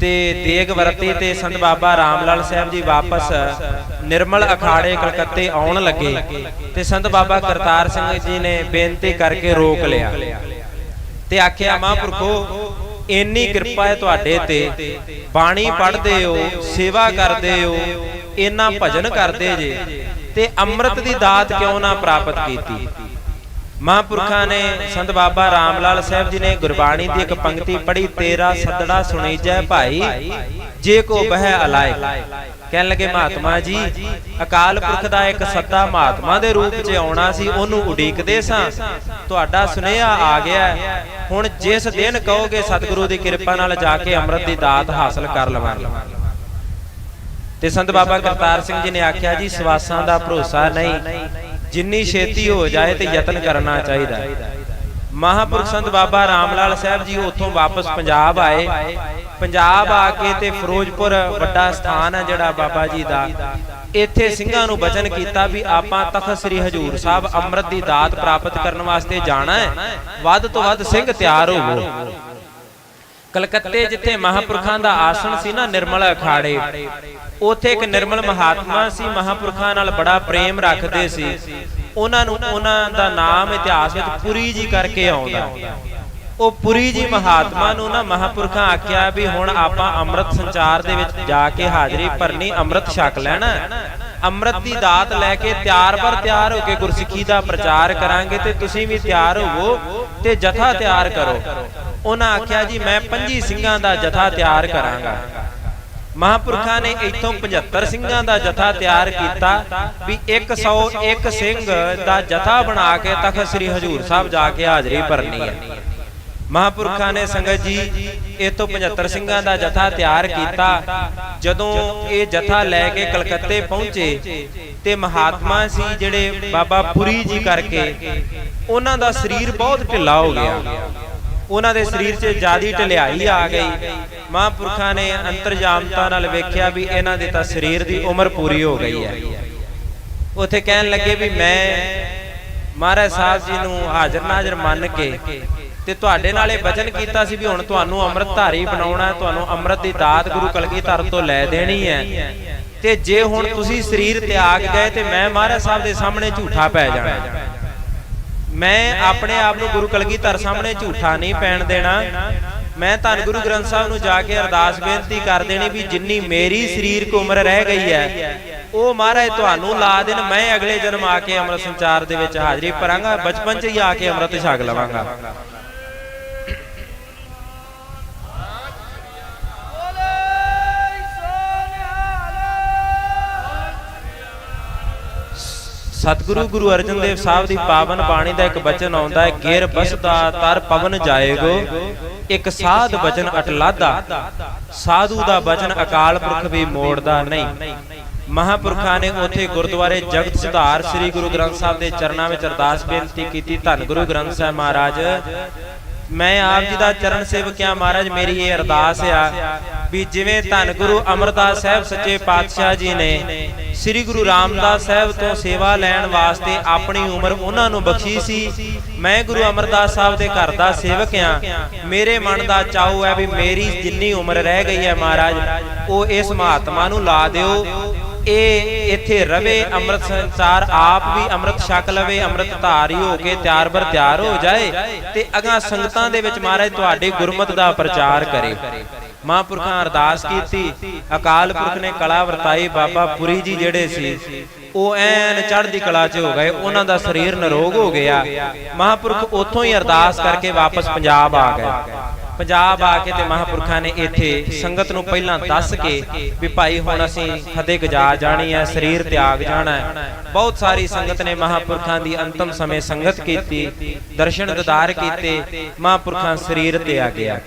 ਤੇ ਦੇਗ ਵਰਤੀ ਤੇ ਸੰਤ ਬਾਬਾ ਰਾਮਲਾਲ ਸਾਹਿਬ ਜੀ ਵਾਪਸ ਨਿਰਮਲ ਅਖਾੜੇ ਕਲਕੱਤੇ ਆਉਣ ਲੱਗੇ ਤੇ ਸੰਤ ਬਾਬਾ ਕਰਤਾਰ ਸਿੰਘ ਜੀ ਨੇ ਬੇਨਤੀ ਕਰਕੇ ਰੋਕ ਲਿਆ। ਤੇ ਆਖਿਆ ਮਹਾਂਪੁਰਖੋ ਇੰਨੀ ਕਿਰਪਾ ਹੈ ਤੁਹਾਡੇ ਤੇ। ਬਾਣੀ ਪੜ੍ਹਦੇ ਹੋ ਸੇਵਾ ਕਰਦੇ ਹੋ ਇੰਨਾ ਭਜਨ ਕਰਦੇ ਜੇ। ਤੇ ਅੰਮ੍ਰਿਤ ਦੀ ਦਾਤ ਕਿਉਂ ਨਾ ਪ੍ਰਾਪਤ ਕੀਤੀ? ਮਹਾਂਪੁਰਖਾਂ ਨੇ ਸੰਤ ਬਾਬਾ ਰਾਮਲਾਲ ਸਾਹਿਬ ਜੀ ਨੇ ਗੁਰਬਾਣੀ ਦੀ ਇੱਕ ਪੰਕਤੀ ਪੜ੍ਹੀ, ਤੇਰਾ ਸੱਦੜਾ ਸੁਣੀ ਭਾਈ, ਜੇ ਕੋ ਬਹਿ ਅਲਾਇ ਕਹਿਣ ਲੱਗੇ, ਮਹਾਤਮਾ ਜੀ, ਅਕਾਲ ਪੁਰਖ ਦਾ ਇੱਕ ਸੱਦਾ ਮਹਾਤਮਾ ਦੇ ਰੂਪ 'ਚ ਆਉਣਾ ਸੀ, ਉਹਨੂੰ ਉਡੀਕਦੇ ਸਾਂ। ਤੁਹਾਡਾ ਸੁਨੇਹਾ ਆ ਗਿਆ ਹੁਣ ਜਿਸ ਦਿਨ ਕਹੋਗੇ, ਸਤਿਗੁਰੂ ਦੀ ਕਿਰਪਾ ਨਾਲ ਜਾ ਕੇ ਅੰਮ੍ਰਿਤ ਦੀ ਦਾਤ ਹਾਸਲ ਕਰ ਲਵਾਂਗੇ। ਤੇ ਸੰਤ ਬਾਬਾ ਕਰਤਾਰ ਸਿੰਘ ਜੀ ਨੇ ਆਖਿਆ ਜੀ ਸਵਾਸਾਂ ਦਾ ਭਰੋਸਾ ਨਹੀਂ। ਜਿੰਨੀ ਛੇਤੀ ਹੋ ਜਾਏ ਤੇ ਯਤਨ ਕਰਨਾ ਚਾਹੀਦਾ। ਮਹਾਂਪੁਰਖ ਸੰਤ ਬਾਬਾ ਰਾਮ ਲਾਲ ਸਾਹਿਬ ਜੀ ਉੱਥੋਂ ਵਾਪਸ ਪੰਜਾਬ ਆਏ। ਪੰਜਾਬ ਆ ਕੇ ਤੇ ਫਿਰੋਜ਼ਪੁਰ ਵੱਡਾ ਸਥਾਨ ਹੈ ਜਿਹੜਾ ਬਾਬਾ ਜੀ ਦਾ। ਇੱਥੇ ਸਿੰਘਾਂ ਨੂੰ ਬਚਨ ਕੀਤਾ ਵੀ ਆਪਾਂ ਤਖਤ ਸ੍ਰੀ ਹਜੂਰ ਸਾਹਿਬ ਅੰਮ੍ਰਿਤ ਦੀ ਦਾਤ ਪ੍ਰਾਪਤ ਕਰਨ ਵਾਸਤੇ ਜਾਣਾ ਹੈ। ਵੱਧ ਤੋਂ ਵੱਧ ਸਿੰਘ ਤਿਆਰ ਹੋਵੋ। ਕਲਕੱਤੇ ਜਿੱਥੇ ਮਹਾਪੁਰਖਾਂ ਦਾ ਆਸਣ ਸੀ ਨਾ ਨਿਰਮਲ ਅਖਾੜੇ ਉੱਥੇ ਇੱਕ ਨਿਰਮਲ ਮਹਾਤਮਾ ਸੀ, ਮਹਾਪੁਰਖਾਂ ਨਾਲ ਬੜਾ ਪ੍ਰੇਮ ਰੱਖਦੇ ਸੀ। ਉਹਨਾਂ ਨੂੰ ਉਹਨਾਂ ਦਾ ਨਾਮ ਇਤਿਹਾਸ ਵਿੱਚ ਪੁਰੀ ਜੀ ਕਰਕੇ ਆਉਂਦਾ। ਉਹ ਪੁਰੀ ਜੀ ਮਹਾਤਮਾ ਨੂੰ ਨਾ ਮਹਾਪੁਰਖਾਂ ਆਖਿਆ ਵੀ ਹੁਣ ਆਪਾਂ ਅੰਮ੍ਰਿਤ ਸੰਚਾਰ ਦੇ ਵਿੱਚ ਜਾ ਕੇ ਹਾਜ਼ਰੀ ਭਰਨੀ, ਅੰਮ੍ਰਿਤ ਛਕ ਲੈਣਾ। ਅੰਮ੍ਰਿਤ ਦੀ ਦਾਤ ਲੈ ਕੇ ਤਿਆਰ ਪਰ ਤਿਆਰ ਹੋ ਕੇ ਗੁਰਸਿੱਖੀ ਦਾ ਪ੍ਰਚਾਰ ਕਰਾਂਗੇ ਤੇ ਤੁਸੀਂ ਵੀ ਤਿਆਰ ਹੋਵੋ ਤੇ ਜਥਾ ਤਿਆਰ ਕਰੋ। ਉਹਨਾਂ ਆਖਿਆ ਜੀ, ਮੈਂ 25 ਸਿੰਘਾਂ ਦਾ ਜਥਾ ਤਿਆਰ ਕਰਾਂਗਾ। ਮਹਾਪੁਰਖਾਂ ਨੇ ਇੱਥੋਂ 75 ਸਿੰਘਾਂ ਦਾ ਜਥਾ ਤਿਆਰ ਕੀਤਾ ਵੀ 101 ਸਿੰਘ ਦਾ ਜਥਾ ਬਣਾ ਕੇ ਤਖਤ ਸ੍ਰੀ ਹਜੂਰ ਸਾਹਿਬ ਜਾ ਕੇ ਹਾਜ਼ਰੀ ਭਰਨੀ ਹੈ। ਮਹਾਪੁਰਖਾਂ ਨੇ ਸੰਗਤ ਜੀ ਇਹ ਤੋਂ 75 ਸਿੰਘਾਂ ਦਾ ਜਥਾ ਤਿਆਰ ਕੀਤਾ। ਜਦੋਂ ਇਹ ਜਥਾ ਲੈ ਕੇ ਕਲਕੱਤੇ ਪਹੁੰਚੇ ਤੇ ਮਹਾਤਮਾ ਸੀ ਜਿਹੜੇ ਬਾਬਾ ਪੁਰੀ ਜੀ ਕਰਕੇ, ਉਹਨਾਂ ਦਾ ਸਰੀਰ ਬਹੁਤ ਢਿੱਲਾ ਹੋ ਗਿਆ। ਉਹਨਾਂ ਦੇ ਸਰੀਰ 'ਚ ਜਿਆਦੀ ਢਲਿਆਈ ਆ ਗਈ। ਮਹਾਂਪੁਰਖਾਂ ਨੇ ਅੰਤਰਜਾਮਤਾ ਨਾਲ ਵੇਖਿਆ ਵੀ ਇਹਨਾਂ ਦੇ ਤਾਂ ਸਰੀਰ ਦੀ ਉਮਰ ਪੂਰੀ ਹੋ ਗਈ ਹੈ। ਉੱਥੇ ਕਹਿਣ ਲੱਗੇ ਵੀ ਮੈਂ ਮਹਾਰਾਜ ਸਾਹਿਬ ਜੀ ਨੂੰ ਹਾਜ਼ਰ ਨਾਜ਼ਰ ਮੰਨ ਕੇ ਤੇ ਤੁਹਾਡੇ ਨਾਲ ਇਹ ਵਚਨ ਕੀਤਾ ਸੀ ਵੀ ਹੁਣ ਤੁਹਾਨੂੰ ਅੰਮ੍ਰਿਤਧਾਰੀ ਬਣਾਉਣਾ ਹੈ ਤੁਹਾਨੂੰ ਅੰਮ੍ਰਿਤ ਦੀ ਦਾਤ ਗੁਰੂ ਕਲਗੀਧਰ ਤੋਂ ਲੈ ਦੇਣੀ ਹੈ। ਤੇ ਜੇ ਹੁਣ ਤੁਸੀਂ ਸਰੀਰ ਤਿਆਗ ਗਏ ਤੇ ਮੈਂ ਮਹਾਰਾਜ ਸਾਹਿਬ ਦੇ ਸਾਹਮਣੇ ਝੂਠਾ ਪੈ ਜਾਣਾ। ਮੈਂ ਆਪਣੇ ਆਪ ਨੂੰ ਗੁਰੂ ਕਲਗੀਧਰ ਸਾਹਮਣੇ ਝੂਠਾ ਨਹੀਂ ਪੈਣ ਦੇਣਾ। ਮੈਂ ਧੰਨ ਗੁਰੂ ਗ੍ਰੰਥ ਸਾਹਿਬ ਨੂੰ ਜਾ ਕੇ ਅਰਦਾਸ ਬੇਨਤੀ ਕਰ ਦੇਣੀ ਵੀ ਜਿੰਨੀ ਮੇਰੀ ਸਰੀਰਕ ਉਮਰ ਰਹਿ ਗਈ ਹੈ, ਉਹ ਮਹਾਰਾਜ ਤੁਹਾਨੂੰ ਲਾ ਦੇਣ, ਮੈਂ ਅਗਲੇ ਜਨਮ ਆ ਕੇ ਅੰਮ੍ਰਿਤ ਸੰਚਾਰ ਦੇ ਵਿੱਚ ਹਾਜ਼ਰੀ ਭਰਾਂਗਾ, ਬਚਪਨ 'ਚ ਹੀ ਆ ਕੇ ਅੰਮ੍ਰਿਤ ਛਕ ਲਵਾਂਗਾ। ਸਤਿਗੁਰੂ ਗੁਰੂ ਅਰਜਨ ਦੇਵ ਸਾਹਿਬ ਦੀ ਪਾਵਨ ਬਾਣੀ ਦਾ ਇੱਕ ਬਚਨ ਆਉਂਦਾ ਹੈ, ਗੇਰ ਬਸਦਾ ਤਰ ਪਵਨ ਜਾਏਗੋ। ਇੱਕ ਸਾਧ ਬਚਨ ਅਟਲਾਦਾ, ਸਾਧੂ ਦਾ ਬਚਨ ਅਕਾਲ ਪੁਰਖ ਵੀ ਮੋੜਦਾ ਨਹੀਂ। ਮਹਾਪੁਰਖਾਂ ਨੇ ਉੱਥੇ ਗੁਰਦੁਆਰੇ ਜਗਤ ਸੁਧਾਰ ਸ੍ਰੀ ਗੁਰੂ ਗ੍ਰੰਥ ਸਾਹਿਬ ਦੇ ਚਰਨਾਂ ਵਿੱਚ ਅਰਦਾਸ ਬੇਨਤੀ ਕੀਤੀ। ਧੰਨ ਗੁਰੂ ਗ੍ਰੰਥ ਸਾਹਿਬ ਮਹਾਰਾਜ, ਮੈਂ ਆਪ ਜੀ ਦਾ ਚਰਨ ਸੇਵਕਿਆ ਮਹਾਰਾਜ, ਮੇਰੀ ਇਹ ਅਰਦਾਸ ਆ ਵੀ ਜਿਵੇਂ ਧੰਨ ਗੁਰੂ ਅਮਰਦਾਸ ਸਾਹਿਬ ਸੱਚੇ ਪਾਤਸ਼ਾਹ ਜੀ ਨੇ ਸ੍ਰੀ ਗੁਰੂ ਰਾਮਦਾਸ ਸਾਹਿਬ ਤੋਂ ਸੇਵਾ ਲੈਣ ਵਾਸਤੇ ਆਪਣੀ ਉਮਰ ਉਹਨਾਂ ਨੂੰ ਬਖਸ਼ੀ ਸੀ, ਮੈਂ ਗੁਰੂ ਅਮਰਦਾਸ ਸਾਹਿਬ ਦੇ ਘਰ ਦਾ ਸੇਵਕ ਆ ਮੇਰੇ ਮਨ ਦਾ ਚਾਉ ਹੈ ਵੀ ਮੇਰੀ ਜਿੰਨੀ ਉਮਰ ਰਹਿ ਗਈ ਹੈ ਮਹਾਰਾਜ, ਉਹ ਇਸ ਮਹਾਤਮਾ ਨੂੰ ਲਾ ਦਿਓ। ਇਹ ਇੱਥੇ ਰਵੇ, ਅੰਮ੍ਰਿਤ ਸੰਚਾਰ ਆਪ ਵੀ ਅੰਮ੍ਰਿਤ ਛਕ ਲਵੇ, ਅੰਮ੍ਰਿਤ ਧਾਰੀ ਹੋ ਕੇ ਤਿਆਰ ਬਰ ਤਿਆਰ ਹੋ ਜਾਏ ਤੇ ਅਗਾ ਸੰਗਤਾਂ ਦੇ ਵਿੱਚ ਮਹਾਰਾਜ ਤੁਹਾਡੇ ਗੁਰਮਤ ਦਾ ਪ੍ਰਚਾਰ ਕਰੇ। ਮਹਾਂਪੁਰਖਾਂ ਅਰਦਾਸ ਕੀਤੀ। ਅਕਾਲ ਪੁਰਖ ਨੇ ਕਲਾ ਵਰਤਾਈ, ਬਾਬਾ ਪੁਰੀ ਜੀ ਜਿਹੜੇ ਸੀ, ਉਹ ਐਨ ਚੜ੍ਹਦੀ ਕਲਾ 'ਚ ਹੋ ਗਏ, ਉਹਨਾਂ ਦਾ ਸਰੀਰ ਨਿਰੋਗ ਹੋ ਗਿਆ। ਮਹਾਂਪੁਰਖ ਉੱਥੋਂ ਹੀ ਅਰਦਾਸ ਕਰਕੇ ਵਾਪਸ ਪੰਜਾਬ ਆ ਗਏ। ਪੰਜਾਬ ਆ ਕੇ ਤੇ ਮਹਾਪੁਰਖਾਂ ਨੇ ਇੱਥੇ ਸੰਗਤ ਨੂੰ ਪਹਿਲਾਂ ਦੱਸ ਕੇ ਵੀ ਭਾਈ ਹੁਣ ਅਸੀਂ ਫਤਿਹ ਗਜਾ ਜਾਣੀ ਹੈ, ਸਰੀਰ ਤਿਆਗ ਜਾਣਾ ਹੈ। ਬਹੁਤ ਸਾਰੀ ਸੰਗਤ ਨੇ ਮਹਾਪੁਰਖਾਂ ਦੀ ਅੰਤਮ ਸਮੇਂ ਸੰਗਤ ਕੀਤੀ, ਦਰਸ਼ਨ ਦਿਦਾਰ ਕੀਤੇ, ਮਹਾਪੁਰਖਾਂ ਸਰੀਰ ਤਿਆਗਿਆ।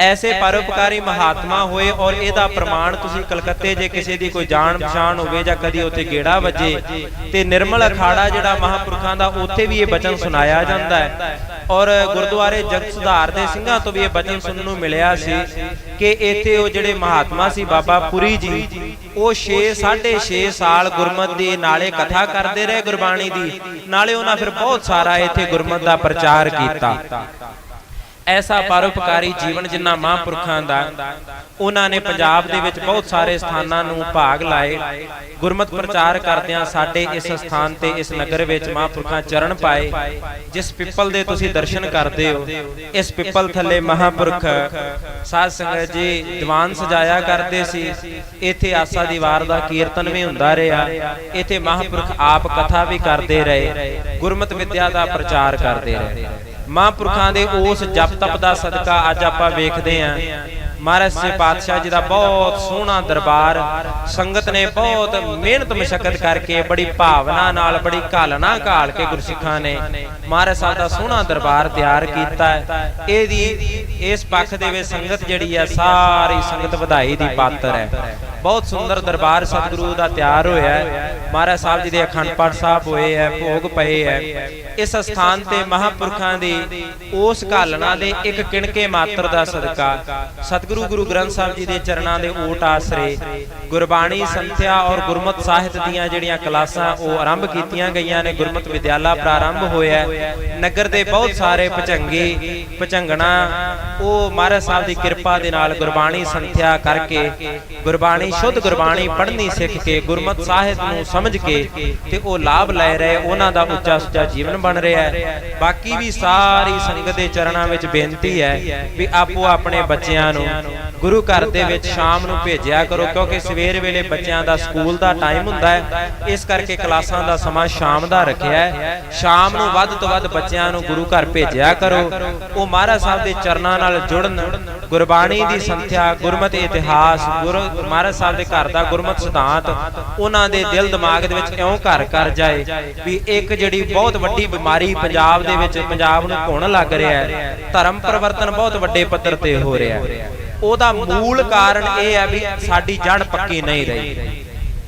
ਐਸੇ ਪਰਉਪਕਾਰੀ ਮਹਾਤਮਾ ਹੋਏ ਔਰ ਇਹਦਾ ਪ੍ਰਮਾਣ ਤੁਸੀਂ ਕਲਕੱਤੇ ਜੇ ਕਿਸੇ ਦੀ ਕੋਈ ਜਾਣ ਪਛਾਣ ਹੋਵੇ ਜਾਂ ਕਦੀ ਉੱਥੇ ਗੇੜਾ ਵੱਜੇ ਤੇ ਨਿਰਮਲ ਅਖਾੜਾ ਜਿਹੜਾ ਮਹਾਪੁਰਖਾਂ ਦਾ, ਉੱਥੇ ਵੀ ਇਹ ਬਚਨ ਸੁਣਾਇਆ ਜਾਂਦਾ ਹੈ। ਔਰ ਗੁਰਦੁਆਰੇ ਜਗਤ ਸੁਧਾਰ ਦੇ ਸਿੰਘਾਂ ਤੋਂ ਵੀ ਇਹ ਬਚਨ ਸੁਣਨ ਨੂੰ ਮਿਲਿਆ ਸੀ ਕਿ ਇੱਥੇ ਉਹ ਜਿਹੜੇ ਮਹਾਤਮਾ ਸੀ ਬਾਬਾ ਪੁਰੀ ਜੀ, ਉਹ 6 6.5 ਸਾਲ ਗੁਰਮਤ ਦੀ ਨਾਲੇ ਕਥਾ ਕਰਦੇ ਰਹੇ ਗੁਰਬਾਣੀ ਦੀ। ਨਾਲੇ ਉਹਨਾਂ ਫਿਰ ਬਹੁਤ ਸਾਰਾ ਇੱਥੇ ਗੁਰਮਤ ਦਾ ਪ੍ਰਚਾਰ ਕੀਤਾ। ਐਸਾ ਪਰਉਪਕਾਰੀ ਜੀਵਨ ਜਿੰਨਾ ਮਹਾਂਪੁਰਖਾਂ ਦਾ ਉਹਨਾਂ ਨੇ ਪੰਜਾਬ ਦੇ ਵਿੱਚ ਬਹੁਤ ਸਾਰੇ ਸਥਾਨਾਂ ਨੂੰ ਭਾਗ ਲਾਏ ਗੁਰਮਤ ਪ੍ਰਚਾਰ ਕਰਦਿਆਂ ਸਾਡੇ ਇਸ ਸਥਾਨ ਤੇ ਇਸ ਨਗਰ ਵਿੱਚ ਮਹਾਂਪੁਰਖਾਂ ਚਰਨ ਪਾਏ ਜਿਸ ਪਿੱਪਲ ਦੇ ਤੁਸੀਂ ਦਰਸ਼ਨ ਕਰਦੇ ਹੋ ਇਸ ਪਿੱਪਲ ਥੱਲੇ ਮਹਾਂਪੁਰਖ ਸਾਧ ਸੰਗਤ ਜੀ ਦੀਵਾਨ ਸਜਾਇਆ ਕਰਦੇ ਸੀ ਇੱਥੇ ਆਸਾ ਦੀ ਵਾਰ ਦਾ ਕੀਰਤਨ ਵੀ ਹੁੰਦਾ ਰਿਹਾ ਇੱਥੇ ਮਹਾਂਪੁਰਖ ਆਪ ਕਥਾ ਵੀ ਕਰਦੇ ਰਹੇ ਗੁਰਮਤ ਵਿਦਿਆ ਦਾ ਪ੍ਰਚਾਰ ਕਰਦੇ ਰਹੇ। ਮਹਾਂਪੁਰਖਾਂ ਦੇ ਉਸ ਜਪ ਤਪ ਦਾ ਸਦਕਾ ਅੱਜ ਆਪਾਂ ਵੇਖਦੇ ਆਂ ਮਹਾਰਾਜ ਸੇ ਪਾਤਸ਼ਾਹ ਜੀ ਦਾ ਬਹੁਤ ਸੋਹਣਾ ਦਰਬਾਰ ਸੰਗਤ ਨੇ ਬਹੁਤ ਮਿਹਨਤ ਮਸ਼ਕਤ ਕਰਕੇ ਬੜੀ ਭਾਵਨਾ ਨਾਲ ਬੜੀ ਘਾਲਣਾ ਘਾਲ ਕੇ ਗੁਰਸਿੱਖਾਂ ਨੇ ਮਹਾਰਾਜ ਸਾਹਿਬ ਦਾ ਸੋਹਣਾ ਦਰਬਾਰ ਤਿਆਰ ਕੀਤਾ ਹੈ। ਇਹਦੀ ਇਸ ਪੱਖ ਦੇ ਵਿੱਚ ਸੰਗਤ ਜਿਹੜੀ ਹੈ ਸਾਰੀ ਸੰਗਤ ਵਧਾਈ ਦੀ ਪਾਤਰ ਹੈ। ਬਹੁਤ ਸੁੰਦਰ ਦਰਬਾਰ ਸਤਿਗੁਰੂ ਦਾ ਤਿਆਰ ਹੋਇਆ ਹੈ। ਮਹਾਰਾਜ ਸਾਹਿਬ ਜੀ ਦੇ ਅਖੰਡ ਪਾਠ ਸਾਹਿਬ ਹੋਏ ਹੈ, ਭੋਗ ਪਏ ਹੈ। ਇਸ ਸਥਾਨ ਤੇ ਮਹਾਪੁਰਖਾਂ ਦੀ ਉਸ ਘਾਲਣਾ ਦੇ ਇੱਕ ਕਿਣਕੇ ਮਾਤਰ ਦਾ ਸਦਕਾ। ਸਤਿਗੁਰੂ ਗੁਰੂ ਗ੍ਰੰਥ ਸਾਹਿਬ ਜੀ ਦੇ ਚਰਨਾਂ ਦੇ ਓਟ ਆਸਰੇ ਗੁਰਬਾਣੀ ਸੰਥਿਆ ਔਰ ਗੁਰਮਤ ਸਾਹਿਤ ਦੀਆਂ ਜਿਹੜੀਆਂ ਕਲਾਸਾਂ ਉਹ ਆਰੰਭ ਕੀਤੀਆਂ ਗਈਆਂ ਨੇ। ਗੁਰਮਤ ਵਿਦਿਆਲਾ ਪ੍ਰਾਰੰਭ ਹੋਇਆ ਨਗਰ ਦੇ ਬਹੁਤ ਸਾਰੇ ਭਚੰਗੀ, ਭਚੰਗਣਾ, ਉਹ ਮਹਾਰਾਜ ਸਾਹਿਬ ਦੀ ਕਿਰਪਾ ਦੇ ਨਾਲ ਗੁਰਬਾਣੀ ਸੰਥਿਆ ਕਰਕੇ ਗੁਰਬਾਣੀ ਸ਼ੁੱਧ ਗੁਰਬਾਣੀ ਪੜ੍ਹਨੀ ਸਿੱਖ ਕੇ ਗੁਰਮਤ ਸਾਹਿਤ ਨੂੰ ਸਮਝ ਕੇ ਤੇ ਉਹ ਲਾਭ ਲੈ ਰਹੇ ਉਹਨਾਂ ਦਾ ਉੱਚਾ ਸੁੱਚਾ ਜੀਵਨ ਬਣ ਰਿਹਾ ਹੈ। ਬਾਕੀ ਵੀ ਸਾਰੀ ਸੰਗਤ ਦੇ ਚਰਨਾਂ ਵਿੱਚ ਬੇਨਤੀ ਹੈ ਵੀ ਆਪੋ ਆਪਣੇ ਬੱਚਿਆਂ ਨੂੰ ਗੁਰੂ ਘਰ ਦੇ ਵਿੱਚ ਸ਼ਾਮ ਨੂੰ ਭੇਜਿਆ ਕਰੋ ਕਿਉਂਕਿ ਸਵੇਰ ਵੇਲੇ ਬੱਚਿਆਂ ਦਾ ਸਕੂਲ ਦਾ ਟਾਈਮ ਹੁੰਦਾ ਹੈ। ਇਸ ਕਰਕੇ ਕਲਾਸਾਂ ਦਾ ਸਮਾਂ ਸ਼ਾਮ ਦਾ ਰੱਖਿਆ ਹੈ। ਸ਼ਾਮ ਨੂੰ ਵੱਧ ਤੋਂ ਵੱਧ ਬੱਚਿਆਂ ਨੂੰ ਗੁਰੂ ਘਰ ਭੇਜਿਆ ਕਰੋ। ਉਹ ਮਹਾਰਾਜ ਸਾਹਿਬ ਦੇ ਚਰਨਾਂ ਨਾਲ ਜੁੜਨ ਗੁਰਬਾਣੀ ਦੀ ਸੰਥਿਆ ਗੁਰਮਤਿ ਇਤਿਹਾਸ ਗੁਰੂ ਮਹਾਰਾਜ ਸਾਹਿਬ ਦੇ ਘਰ ਦਾ ਗੁਰਮਤਿ ਸਿਧਾਂਤ, ਉਹਨਾਂ ਦੇ ਦਿਲ ਦਿਮਾਗ ਦੇ ਵਿੱਚ ਇਉਂ ਘਰ ਕਰ ਜਾਏ ਵੀ ਇੱਕ ਜਿਹੜੀ ਬਹੁਤ ਵੱਡੀ ਬਿਮਾਰੀ ਪੰਜਾਬ ਦੇ ਵਿੱਚ ਪੰਜਾਬ ਨੂੰ ਘੁਣ ਲੱਗ ਰਿਹਾ ਹੈ, ਧਰਮ ਪਰਿਵਰਤਨ ਬਹੁਤ ਵੱਡੇ ਪੱਧਰ ਤੇ ਹੋ ਰਿਹਾ ਹੈ। ਉਹਦਾ ਮੂਲ ਕਾਰਨ ਇਹ ਹੈ ਵੀ ਸਾਡੀ ਜੜ ਪੱਕੀ ਨਹੀਂ ਰਹੀ।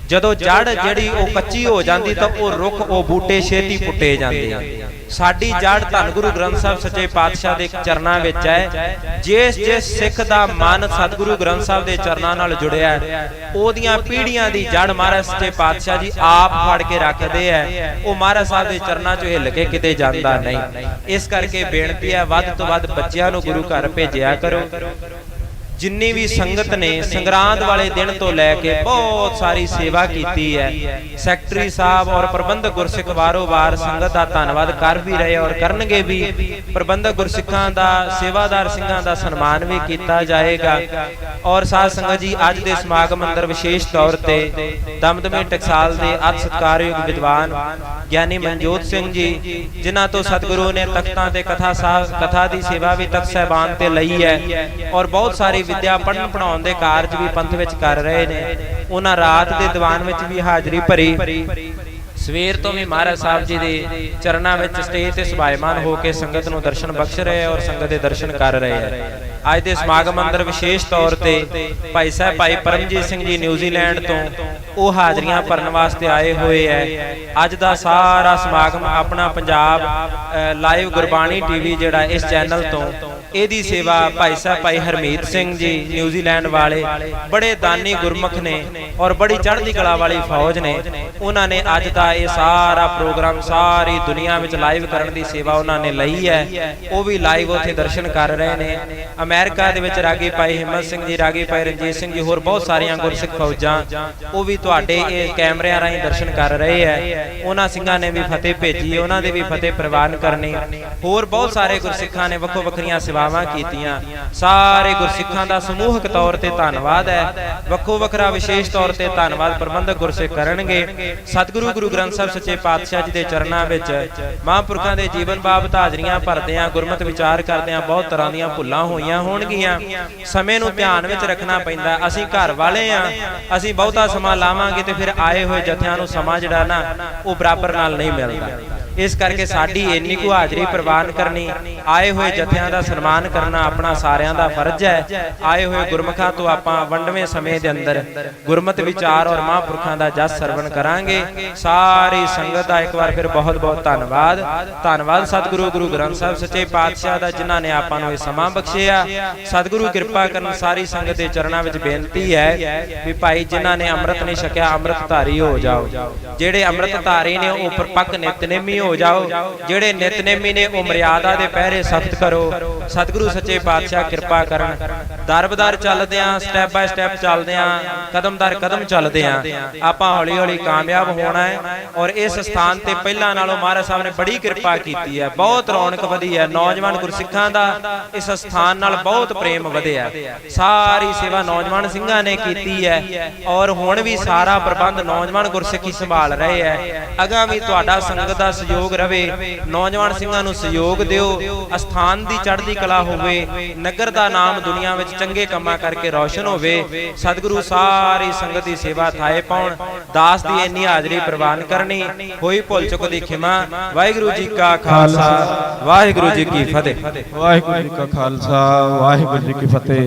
ਜਦੋਂ ਜੜ ਜਿਹੜੀ ਉਹ ਕੱਚੀ ਹੋ ਜਾਂਦੀ ਤਾਂ ਉਹ ਰੁੱਖ, ਉਹ ਬੂਟੇ, ਛੇਤੀ ਪੁੱਟੇ ਜਾਂਦੇ ਆ। ਸਾਡੀ ਜੜ ਧੰਨ ਗੁਰੂ ਗ੍ਰੰਥ ਸਾਹਿਬ ਸੱਚੇ ਪਾਤਸ਼ਾਹ ਦੇ ਚਰਨਾਂ ਵਿੱਚ ਹੈ। ਜਿਸ ਜਿਸ ਸਿੱਖ ਦਾ ਮਨ ਸਤਿਗੁਰੂ ਗ੍ਰੰਥ ਸਾਹਿਬ ਦੇ ਚਰਨਾਂ ਨਾਲ ਜੁੜਿਆ ਹੈ। ਉਹਦੀਆਂ ਪੀੜ੍ਹੀਆਂ ਦੀ ਜੜ ਮਹਾਰਾਜ ਸੱਚੇ ਪਾਤਸ਼ਾਹ ਜੀ ਆਪ ਫੜ ਕੇ ਰੱਖਦੇ ਆ। ਉਹ ਮਹਾਰਾਜ ਸਾਹਿਬ ਦੇ ਚਰਨਾਂ 'ਚੋਂ ਹਿੱਲ ਕੇ ਕਿਤੇ ਜਾਂਦਾ ਨਹੀਂ। ਇਸ ਕਰਕੇ ਬੇਨਤੀ ਹੈ ਵੱਧ ਤੋਂ ਵੱਧ ਬੱਚਿਆਂ ਨੂੰ ਗੁਰੂ ਘਰ ਭੇਜਿਆ ਕਰੋ। ਜਿੰਨੀ ਵੀ ਸੰਗਤ ਨੇ ਸੰਗਰਾਂਦ ਵਾਲੇ ਦਿਨ ਤੋਂ ਲੈ ਕੇ ਬਹੁਤ ਸਾਰੀ ਸੇਵਾ ਕੀਤੀ ਹੈ। ਸੈਕਟਰੀ ਸਾਹਿਬ ਔਰ ਪ੍ਰਬੰਧਕ ਗੁਰਸਿੱਖ ਵਾਰੋ-ਵਾਰ ਸੰਗਤ ਦਾ ਧੰਨਵਾਦ ਕਰ ਵੀ ਰਹੇ ਔਰ ਕਰਨਗੇ ਵੀ ਪ੍ਰਬੰਧਕ ਗੁਰਸਿੱਖਾਂ ਦਾ ਸੇਵਾਦਾਰ ਸਿੰਘਾਂ ਦਾ ਸਨਮਾਨ ਵੀ ਕੀਤਾ ਜਾਏਗਾ। ਔਰ ਸਾਧ ਸੰਗਤ ਜੀ ਅੱਜ ਦੇ ਸਮਾਗਮ ਅੰਦਰ ਵਿਸ਼ੇਸ਼ ਤੌਰ ਤੇ ਦਮਦਮੇ ਟਕਸਾਲ ਦੇ ਅਤ ਸਤਕਾਰਯੋਗ ਵਿਦਵਾਨ ਗਿਆਨੀ ਮਨਜੋਤ ਸਿੰਘ ਜੀ ਜਿਨ੍ਹਾਂ ਤੋਂ ਸਤਿਗੁਰੂ ਨੇ ਤਖਤਾਂ ਤੇ ਕਥਾ ਸਾਹਿਬ ਕਥਾ ਦੀ ਸੇਵਾ ਵੀ ਤਖਤ ਸਹਿਬਾਨ ਤੇ ਲਈ ਹੈ ਔਰ ਬਹੁਤ ਸਾਰੀ ਵਿਦਿਆ ਪੜ੍ਹਨ ਪੜਾਉਣ ਦੇ ਕਾਰਜ ਵੀ ਪੰਥ ਵਿੱਚ ਕਰ ਰਹੇ ਨੇ। ਉਹਨਾਂ ਰਾਤ ਦੇ ਦੀਵਾਨ ਵਿੱਚ ਵੀ ਹਾਜ਼ਰੀ ਭਰੀ। ਸਵੇਰ ਤੋਂ ਵੀ ਮਹਾਰਾਜ ਸਾਹਿਬ ਜੀ ਦੇ ਚਰਨਾਂ ਵਿੱਚ ਸਟੇਜ ਤੇ ਸੁਭਾਇਮਾਨ ਹੋ ਕੇ ਸੰਗਤ ਨੂੰ ਦਰਸ਼ਨ ਬਖਸ਼ ਰਹੇ ਔਰ ਸੰਗਤ ਦੇ ਦਰਸ਼ਨ ਕਰ ਰਹੇ ਹੈ। ਅੱਜ ਦੇ ਸਮਾਗਮ ਅੰਦਰ ਵਿਸ਼ੇਸ਼ ਤੌਰ ਤੇ ਭਾਈ ਸਾਹਿਬ, ਭਾਈ ਪਰਮਜੀਤ ਸਿੰਘ ਜੀ ਨਿਊਜ਼ੀਲੈਂਡ ਤੋਂ ਉਹ ਹਾਜ਼ਰੀਆਂ ਭਰਨ ਵਾਸਤੇ ਆਏ ਹੋਏ ਹੈ। ਅੱਜ ਦਾ ਸਾਰਾ ਸਮਾਗਮ ਆਪਣਾ ਪੰਜਾਬ ਲਾਈਵ ਗੁਰਬਾਣੀ ਟੀਵੀ ਜਿਹੜਾ ਇਸ ਚੈਨਲ ਤੋਂ ਇਹਦੀ ਸੇਵਾ ਭਾਈ ਸਾਹਿਬ ਭਾਈ ਹਰਮੀਤ ਸਿੰਘ ਜੀ ਨਿਊਜ਼ੀਲੈਂਡ ਵਾਲੇ, ਬੜੇ ਦਾਨੀ ਗੁਰਮੁਖ ਨੇ ਔਰ ਬੜੀ ਚੜ੍ਹਦੀ ਕਲਾ ਵਾਲੀ ਫੌਜ ਨੇ। ਉਹਨਾਂ ਨੇ ਅੱਜ ਦਾ ਇਹ ਸਾਰਾ ਪ੍ਰੋਗਰਾਮ ਸਾਰੀ ਦੁਨੀਆ ਵਿੱਚ ਲਾਈਵ ਕਰਨ ਦੀ ਸੇਵਾ ਉਹਨਾਂ ਨੇ ਲਈ ਹੈ। ਉਹ ਵੀ ਲਾਈਵ ਉੱਥੇ ਦਰਸ਼ਨ ਕਰ ਰਹੇ ਨੇ। ਅਮਰੀਕਾ ਦੇ ਵਿੱਚ ਰਾਗੀ ਭਾਈ ਹਿੰਮਤ ਸਿੰਘ ਜੀ, ਰਾਗੀ ਭਾਈ ਰਣਜੀਤ ਸਿੰਘ ਜੀ, ਹੋਰ ਬਹੁਤ ਸਾਰੀਆਂ ਗੁਰਸਿੱਖ ਫੌਜਾਂ, ਉਹ ਵੀ ਤੁਹਾਡੇ ਇਹ ਕੈਮਰਿਆਂ ਰਾਹੀਂ ਦਰਸ਼ਨ ਕਰ ਰਹੇ ਹੈ। ਉਹਨਾਂ ਸਿੰਘਾਂ ਨੇ ਵੀ ਫਤਿਹ ਭੇਜੀ, ਉਹਨਾਂ ਦੇ ਵੀ ਫਤਿਹ ਪ੍ਰਵਾਨ ਕਰਨੀ। ਹੋਰ ਬਹੁਤ ਸਾਰੇ ਗੁਰਸਿੱਖਾਂ ਨੇ ਵੱਖੋ ਵੱਖਰੀਆਂ ਸੇਵਾ ਸੇਵਾਵਾਂ ਕੀਤੀਆਂ। ਸਾਰੇ ਗੁਰਸਿੱਖਾਂ ਦਾ ਸਮੂਹਕ ਤੌਰ ਤੇ ਧੰਨਵਾਦ ਹੈ। ਵੱਖੋ ਵੱਖਰਾ ਵਿਸ਼ੇਸ਼ ਤੌਰ ਤੇ ਧੰਨਵਾਦ ਪ੍ਰਬੰਧਕ ਗੁਰਸਿੱਖ ਕਰਨਗੇ। ਸਤਿਗੁਰੂ ਗੁਰੂ ਗ੍ਰੰਥ ਸਾਹਿਬ ਸੱਚੇ ਪਾਤਸ਼ਾਹ ਜੀ ਦੇ ਚਰਨਾਂ ਵਿੱਚ ਮਹਾਂਪੁਰਖਾਂ ਦੇ ਜੀਵਨ ਬਾਬਤ ਹਾਜ਼ਰੀਆਂ ਭਰਦੇ ਗੁਰਮਤ ਵਿਚਾਰ ਕਰਦੇ ਬਹੁਤ ਤਰ੍ਹਾਂ ਦੀਆਂ ਭੁੱਲਾਂ ਹੋਈਆਂ ਹੋਣਗੀਆਂ। ਸਮੇਂ ਨੂੰ ਧਿਆਨ ਵਿੱਚ ਰੱਖਣਾ ਪੈਂਦਾ। ਅਸੀਂ ਘਰ ਵਾਲੇ ਆ। ਅਸੀਂ ਬਹੁਤਾ ਸਮਾਂ ਲਾਵਾਂਗੇ ਤੇ ਫਿਰ ਆਏ ਹੋਏ ਜਥਿਆਂ ਨੂੰ ਸਮਾਂ ਜਿਹੜਾ ਨਾ, ਉਹ ਬਰਾਬਰ ਨਾਲ ਨਹੀਂ ਮਿਲਦਾ। ਇਸ ਕਰਕੇ ਸਾਡੀ ਇੰਨੀ ਕੁ ਹਾਜ਼ਰੀ ਪ੍ਰਵਾਨ ਕਰਨੀ, ਆਏ ਹੋਏ ਜਥਿਆਂ ਦਾ ਸਨਮਾਨ ਕਰਨਾ ਆਪਣਾ ਸਾਰਿਆਂ ਦਾ ਫਰਜ਼ ਹੈ। ਆਏ ਹੋਏ ਗੁਰਮਖਾਂ ਤੋਂ ਆਪਾਂ ਵੰਡਵੇਂ ਸਮੇਂ ਦੇ ਅੰਦਰ ਗੁਰਮਤ ਵਿਚਾਰ ਔਰ ਮਹਾਂਪੁਰਖਾਂ ਦਾ ਜਸ ਸਰਵਣ ਕਰਾਂਗੇ। ਸਾਰੀ ਸੰਗਤ ਦਾ ਇੱਕ ਵਾਰ ਫਿਰ ਬਹੁਤ ਬਹੁਤ ਧੰਨਵਾਦ। ਧੰਨਵਾਦ ਸਤਿਗੁਰੂ, ਗੁਰੂ ਗ੍ਰੰਥ ਸਾਹਿਬ ਸੱਚੇ ਪਾਤਸ਼ਾਹ ਦਾ, ਜਿਨ੍ਹਾਂ ਨੇ ਆਪਾਂ ਨੂੰ ਇਹ ਸਮਾਂ ਬਖਸ਼ਿਆ। ਸਤਿਗੁਰੂ, ਕਿਰਪਾ ਕਰਨ ਸਾਰੀ ਸੰਗਤ ਦੇ ਚਰਨਾਂ ਵਿੱਚ ਬੇਨਤੀ ਹੈ ਵੀ ਭਾਈ, ਜਿਨ੍ਹਾਂ ਨੇ ਅੰਮ੍ਰਿਤ ਨਹੀਂ ਛਕਿਆ ਅੰਮ੍ਰਿਤ ਧਾਰੀ ਹੋ ਜਾਓ। ਜਿਹੜੇ ਅੰਮ੍ਰਿਤ ਧਾਰੀ ਨੇ, ਉਹ ਪਰਪੱਕ ਨਿਤਨੇਮੀ ਹੋ ਜਾਓ। ਜਿਹੜੇ ਨਿਤਨੇਮੀ ਨੇ, ਉਹ ਮਰਿਆਦਾ ਦੇ ਪਹਿਰੇ ਸਖਤ ਕਰੋ। ਸਤਿਗੁਰੂ ਸੱਚੇ ਪਾਤਸ਼ਾਹ ਕਿਰਪਾ ਕਰਨ। ਦਰਬਦਰ ਚੱਲਦੇ ਆਂ ਸਟੈਪ ਬਾਈ ਸਟੈਪ ਚੱਲਦੇ ਆਂ, ਕਦਮ ਦਰ ਕਦਮ ਚੱਲਦੇ ਆਂ। ਆਪਾਂ ਹੌਲੀ ਹੌਲੀ ਕਾਮਯਾਬ ਹੋਣਾ ਹੈ ਔਰ ਇਸ ਸਥਾਨ ਤੇ ਪਹਿਲਾਂ ਨਾਲੋਂ ਮਹਾਰਾਜ ਸਾਹਿਬ ਨੇ ਬੜੀ ਕਿਰਪਾ ਕੀਤੀ ਹੈ। ਬਹੁਤ ਰੌਣਕ ਵਧੀ ਹੈ। ਨੌਜਵਾਨ ਗੁਰਸਿੱਖਾਂ ਦਾ ਇਸ ਸਥਾਨ ਨਾਲ ਬਹੁਤ ਪ੍ਰੇਮ ਵਧਿਆ। ਸਾਰੀ ਸੇਵਾ ਨੌਜਵਾਨ ਸਿੰਘਾਂ ਨੇ ਕੀਤੀ ਹੈ ਔਰ ਹੁਣ ਵੀ ਸਾਰਾ ਪ੍ਰਬੰਧ ਨੌਜਵਾਨ ਗੁਰਸਿੱਖੀ ਸੰਭਾਲ ਰਹੇ ਹੈ। ਅਗਾਂ ਵੀ ਤੁਹਾਡਾ ਸੰਗਤ ਦਾ ਸਹਿਯੋਗ ਰਵੇ। ਨੌਜਵਾਨ ਸਿੰਘਾਂ ਨੂੰ ਸਹਿਯੋਗ ਦਿਓ। ਅਸਥਾਨ ਦੀ ਚੜ੍ਹਦੀ ਕਲਾ ਹੋਵੇ, ਨਗਰ ਦਾ ਨਾਮ ਦੁਨੀਆ ਵਿੱਚ ਚੰਗੇ ਕੰਮਾਂ ਕਰਕੇ ਰੌਸ਼ਨ ਹੋਵੇ, ਸਤਿਗੁਰੂ ਸਾਰੀ ਸੰਗਤ ਦੀ ਸੇਵਾ ਥਾਏ ਪਾਉਣ, ਦਾਸ ਦੀ ਇੰਨੀ ਹਾਜ਼ਰੀ ਪ੍ਰਵਾਨ ਕਰਨੀ, ਹੋਈ ਭੁੱਲ ਚੁੱਕ ਦੀ ਖਿਮਾ, ਵਾਹਿਗੁਰੂ ਜੀ ਕਾ ਖਾਲਸਾ, ਵਾਹਿਗੁਰੂ ਜੀ ਕੀ ਫਤਿਹ। ਵਾਹਿਗੁਰੂ ਜੀ ਕਾ ਖਾਲਸਾ, ਵਾਹਿਗੁਰੂ ਜੀ ਕੀ ਫਤਿਹ।